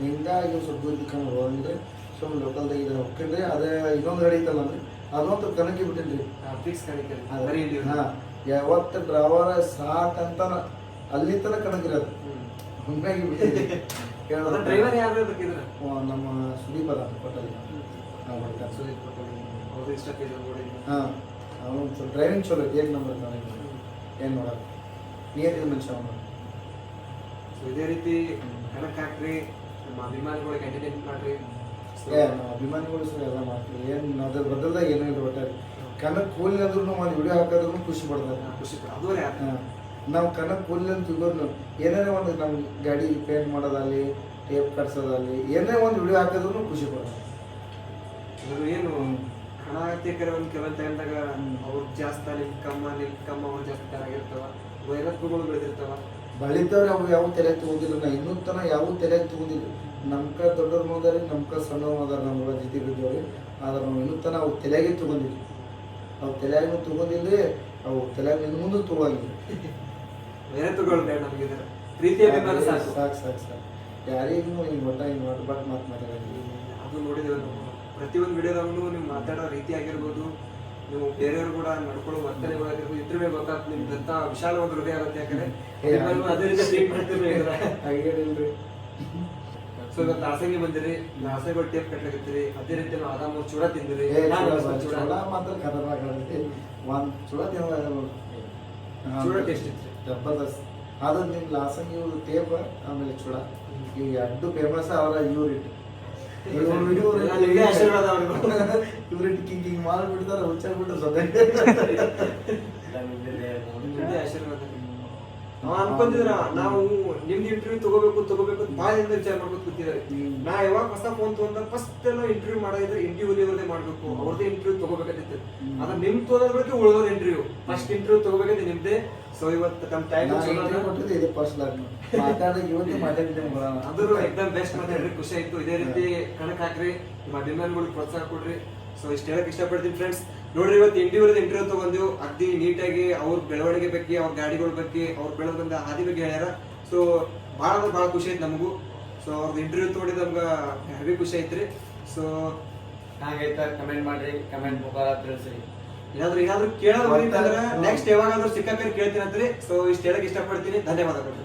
ಹಿಂಗಾಗಿ ಸ್ವಲ್ಪ ದೂರ ಕಣ ಹೋಗಂಗಿದ್ರೆ ಸ್ವಲ್ಪ ಲೋಕಲ್ದಾಗ ಇದೆ ಹೋಗ್ಕೊಂಡ್ರೆ ಅದೇ ಇನ್ನೊಂದು ಗಾಡಿ ಐತಲ್ಲ ಅಂದ್ರೆ ಅದೊಂದು ಕನಕಿ ಬಿಟ್ಟಿನ್ರಿ. ಹಾ ಯಾವತ್ತು ಡ್ರೈವರ್ ಸಾಕಂತ ಅಲ್ಲಿ ತನಕ ಕಣಗಿರೋದು ಹಂಗಾಗಿ ಬಿಟ್ಟಿದ್ದೆ ಡ್ರೈವರ್ ಯಾರು ನಮ್ಮ ಸುದೀಪ್ ಅದ ಸುದೀಪ್ ಪಟೇಲ್. ನೋಡಿ. ಹಾಂ. ಅವನು ಚಲೋ ಡ್ರೈವಿಂಗ್ ಚಲೋ ಏನು ನಂಬರ್ ಏನು ನೋಡೋದು? ನೀರಿನ ಮನುಷ್ಯ ಅವನು ಸೊ ಇದೇ ರೀತಿ ಕಣಕ್ ಹಾಕ್ರಿ ನಮ್ಮ ಅಭಿಮಾನಿಗಳಿಗೆ ಎಂಟರ್ಟೈನ್ ಮಾಡ್ರಿ. ಏ ನಾವು ಅಭಿಮಾನಿಗಳು ಸರ್ ಎಲ್ಲ ಮಾಡ್ತೀವಿ. ಏನು ಅದ್ರ ಬದಲ್ದಾಗ ಏನೂ ಇಲ್ಲ ಒಟ್ಟಾರೆ. ಕನಕ್ ಕೂಲಿ ಅಂದ್ರೂ ಒಂದು ವಿಡಿಯೋ ಹಾಕೋದ್ರೂ ಖುಷಿ ಪಡ್ತಾರೆ. ಖುಷಿ ಅದು ಹಾಂ ನಾವು ಕನಕ್ ಕೂಲಿ ಅಂತ ತಿಳ್ಕೊಂಡು ಏನಾರ ಒಂದು ನಮ್ಮ ಗಾಡಿ ಪೇಂಟ್ ಮಾಡೋದಾಗಲಿ ಟೇಪ್ ಕಟ್ಸೋದಾಗಲಿ ಏನೇ ಒಂದು ವಿಡಿಯೋ ಹಾಕಿದ್ರು ಖುಷಿ ಪಡ್ತಾರೆ. ಏನು ಹಣ ಒಂದು ಕೆಲವು ಟೈಮ್ದಾಗ ಅವ್ರು ಜಾಸ್ತಿ ಅಲ್ಲಿ ಕಮ್ಮ ಅಲ್ಲಿ ಕಮ್ಮ ಅವ್ರು ಜಾಸ್ತಿ ಆಗಿರ್ತಾವ ವೈರತ್ವಗಳು ಬೆಳೆದಿರ್ತಾವ. ಬಳಿದವ್ರೆ ಅವು ಯಾವ ತಲೆ ತೂಗಿದ್ರು ನಾ ಇನ್ನೂ ತನ ಯಾವ ತಲೆ ತೂಗಿದ್ರು ನಮ್ಕ ದೊಡ್ಡವ್ರ ಹೋದಾರಿ ನಮ್ಕ ಸಣ್ಣವ್ರು ಹೋದಾರ ನಮ್ಮ ಜೊತೆ ಬಿದ್ದವ್ರಿ ಆದ್ರೆ ನಾವು ಇನ್ನೂ ತನ ಅವು ತಲೆಗೆ ತಗೊಂಡಿಲ್ಲ ಅವು ತಲೆಯಾಗೂ ತಗೊಂಡಿಲ್ಲ ಅವು ತಲೆಯಾಗ ಇನ್ನು ಮುಂದೆ ತಗೊಂಡಿಲ್ಲ ವೈರತ್ವಗಳು ಬೇಡ ನಮಗೆ ಪ್ರೀತಿ ಅಭಿಮಾನ ಸಾಕು. ಸಾಕು ಸಾಕು ಸಾಕು. ಯಾರಿಗೂ ಹಿಂಗೆ ಒಟ್ಟ ಹಿಂಗೆ ಮಾಡ್ಬಾಟ್ ಮಾತು ಮಾತಾಡೋದು ಅದು ನೋಡಿದ್ರೆ ನಾವು ಪ್ರತಿಯೊಂದು ವಿಡಿಯೋದಾಗೂ ನೀವು ಮಾತಾಡೋ ರೀತಿ ಆಗಿರ್ಬೋದು ನೀವು ಬೇರೆಯವರು ಕೂಡ ನಡ್ಕೊಳ್ಳೋ ವರ್ತನೆಗಳಾಗಿರ್ಬೋದು ಇದ್ರ ಮೇಲೆ ಗೊತ್ತಾಗ್ತದೆ ನಿಮ್ದಂತ ವಿಶಾಲವಾದ ಹೃದಯ ಆಗುತ್ತೆ ಯಾಕಂದ್ರೆ ಅದರಿಂದ ಟ್ರೀಟ್ ಹಾಗೇನಿಲ್ರಿ. ಸೊ ಇವತ್ತು ದಾಸಂಗಿ ಬಂದಿರಿ ದಾಸಂಗಿ ಟೇಪ್ ಕಟ್ಲಾಕತ್ತೀರಿ ಅದೇ ರೀತಿ ನಾವು ಆದಾಮ ಚೂಡ ತಿಂದಿರಿ. ಚೂಡ ಮಾತ್ರ ಖತರ್ನಾಕ್ ಆಗೈತಿ ಒಂದು ಚೂಡ ತಿನ್ನೋದಾಗಲ್ಲ ಚೂಡ ಟೇಸ್ಟ್ ಇತ್ತು? ಜಬರ್ದಸ್ತ್. ಅದು ನಿಮ್ಮ ಲಾಸಂಗಿ ಇವ್ರು ಟೇಪ್ ಆಮೇಲೆ ಚೂಡ. ಈ ಎರಡು ಫೇಮಸ್ ಅವರ ಯೂರಿಟ್ ಎಲ್ಲ ನಿಮ್ಗೆ ಆಶೀರ್ವಾದ. ಇವ್ರಿಟ್ಟು ಕಿಂಗ್ ಕಿಂಗ್ ಮಾಡ್ಬಿಡ್ತಾರೆ ಹುಚ್ಚಾಗ್ಬಿಟ್ಟು ನಿಮ್ದೇ ಆಶೀರ್ವಾದ ಅನ್ಕೊಂತಿದ್ರ ನಾವು ನಿಮ್ದು ಇಂಟರ್ವ್ಯೂ ತಗೋಬೇಕು ತಗೋಬೇಕು ಅಂತ ಭಾಳ ದಿನದ ವಿಚಾರ ಮಾಡ್ಕೊಂಡು ಕೂತಿದ್ದಾರೆ. ನಾ ಯಾವಾಗ ಹೊಸ ಫೋನ್ ತಗೊಂಡ ಫಸ್ಟ್ ಎಲ್ಲ ಇಂಟರ್ವ್ಯೂ ಮಾಡಿದ್ರೆ ಇಂಟರ್ವ್ಯೂ ಅವ್ರದೇ ಮಾಡ್ಬೇಕು. ಅವ್ರದೇ ಇಂಟರ್ವ್ಯೂ ತಗೋಬೇಕಂತಿತ್ತು ಅದ ನಿಮ್ ತಗೋದ್ರಿಗೆ ಉಳಿದವ್ರ ಇಂಟರ್ವ್ಯೂ ಫಸ್ಟ್ ಇಂಟರ್ವ್ಯೂ ತಗೋಬೇಕಂತ ನಿಮ್ದೇ. ಸೊ ಇವತ್ತು ನಮ್ಮ ಟೈಮ್ ಅಂದ್ರು ಎಕ್ದಮ್ ಬೆಸ್ಟ್ ಮಾತಾಡ್ರಿ ಖುಷಿ ಆಯ್ತು. ಇದೇ ರೀತಿ ಕಣಕ್ ಹಾಕ್ರಿ ನಿಮ್ಮ ಅಭಿಮಾನಿಗಳು ಪ್ರೋತ್ಸಾಹ ಕೊಡ್ರಿ. ಸೊ ಇಷ್ಟ ಹೇಳಕ್ ಇಷ್ಟಪಡ್ತೀನಿ ಫ್ರೆಂಡ್ಸ್ ನೋಡ್ರಿ ಇವತ್ತು ಇಂಡಿವಿಜುವಲ್ ಇಂಟರ್ವ್ಯೂ ತಗೊಂಡು ಅಗ್ದಿ ನೀಟಾಗಿ ಅವ್ರ ಬೆಳವಣಿಗೆ ಬಗ್ಗೆ ಅವ್ರ ಗಾಡಿಗಳ ಬಗ್ಗೆ ಅವ್ರು ಬೆಳೆದು ಬಂದ ಹಾದಿ ಬಗ್ಗೆ ಹೇಳ್ಯಾರ. ಸೊ ಭಾಳ ಅಂದ್ರೆ ಭಾಳ ಖುಷಿ ಆಯ್ತು ನಮಗೂ. ಸೊ ಅವ್ರದ್ದು ಇಂಟರ್ವ್ಯೂ ತೋಡಿ ನಮ್ಗೆ ಹೆವಿ ಖುಷಿ ಐತ್ರಿ ಸೊ ಹಾಗೈತ ಕಮೆಂಟ್ ಮಾಡ್ರಿ ಕಮೆಂಟ್ ಮುಖಾರ ತಿಳಿಸ್ರಿ. ಏನಾದ್ರು ಏನಾದ್ರೂ ಕೇಳೋದು ನೆಕ್ಸ್ಟ್ ಯಾವಾಗಾದ್ರೂ ಸಿಕ್ಕಾಕರ್ ಕೇಳ್ತೀನಿ ಅಂತ್ರಿ. ಸೊ ಇಷ್ಟು ಹೇಳಕ್ ಇಷ್ಟಪಡ್ತೀನಿ. ಧನ್ಯವಾದಗಳು.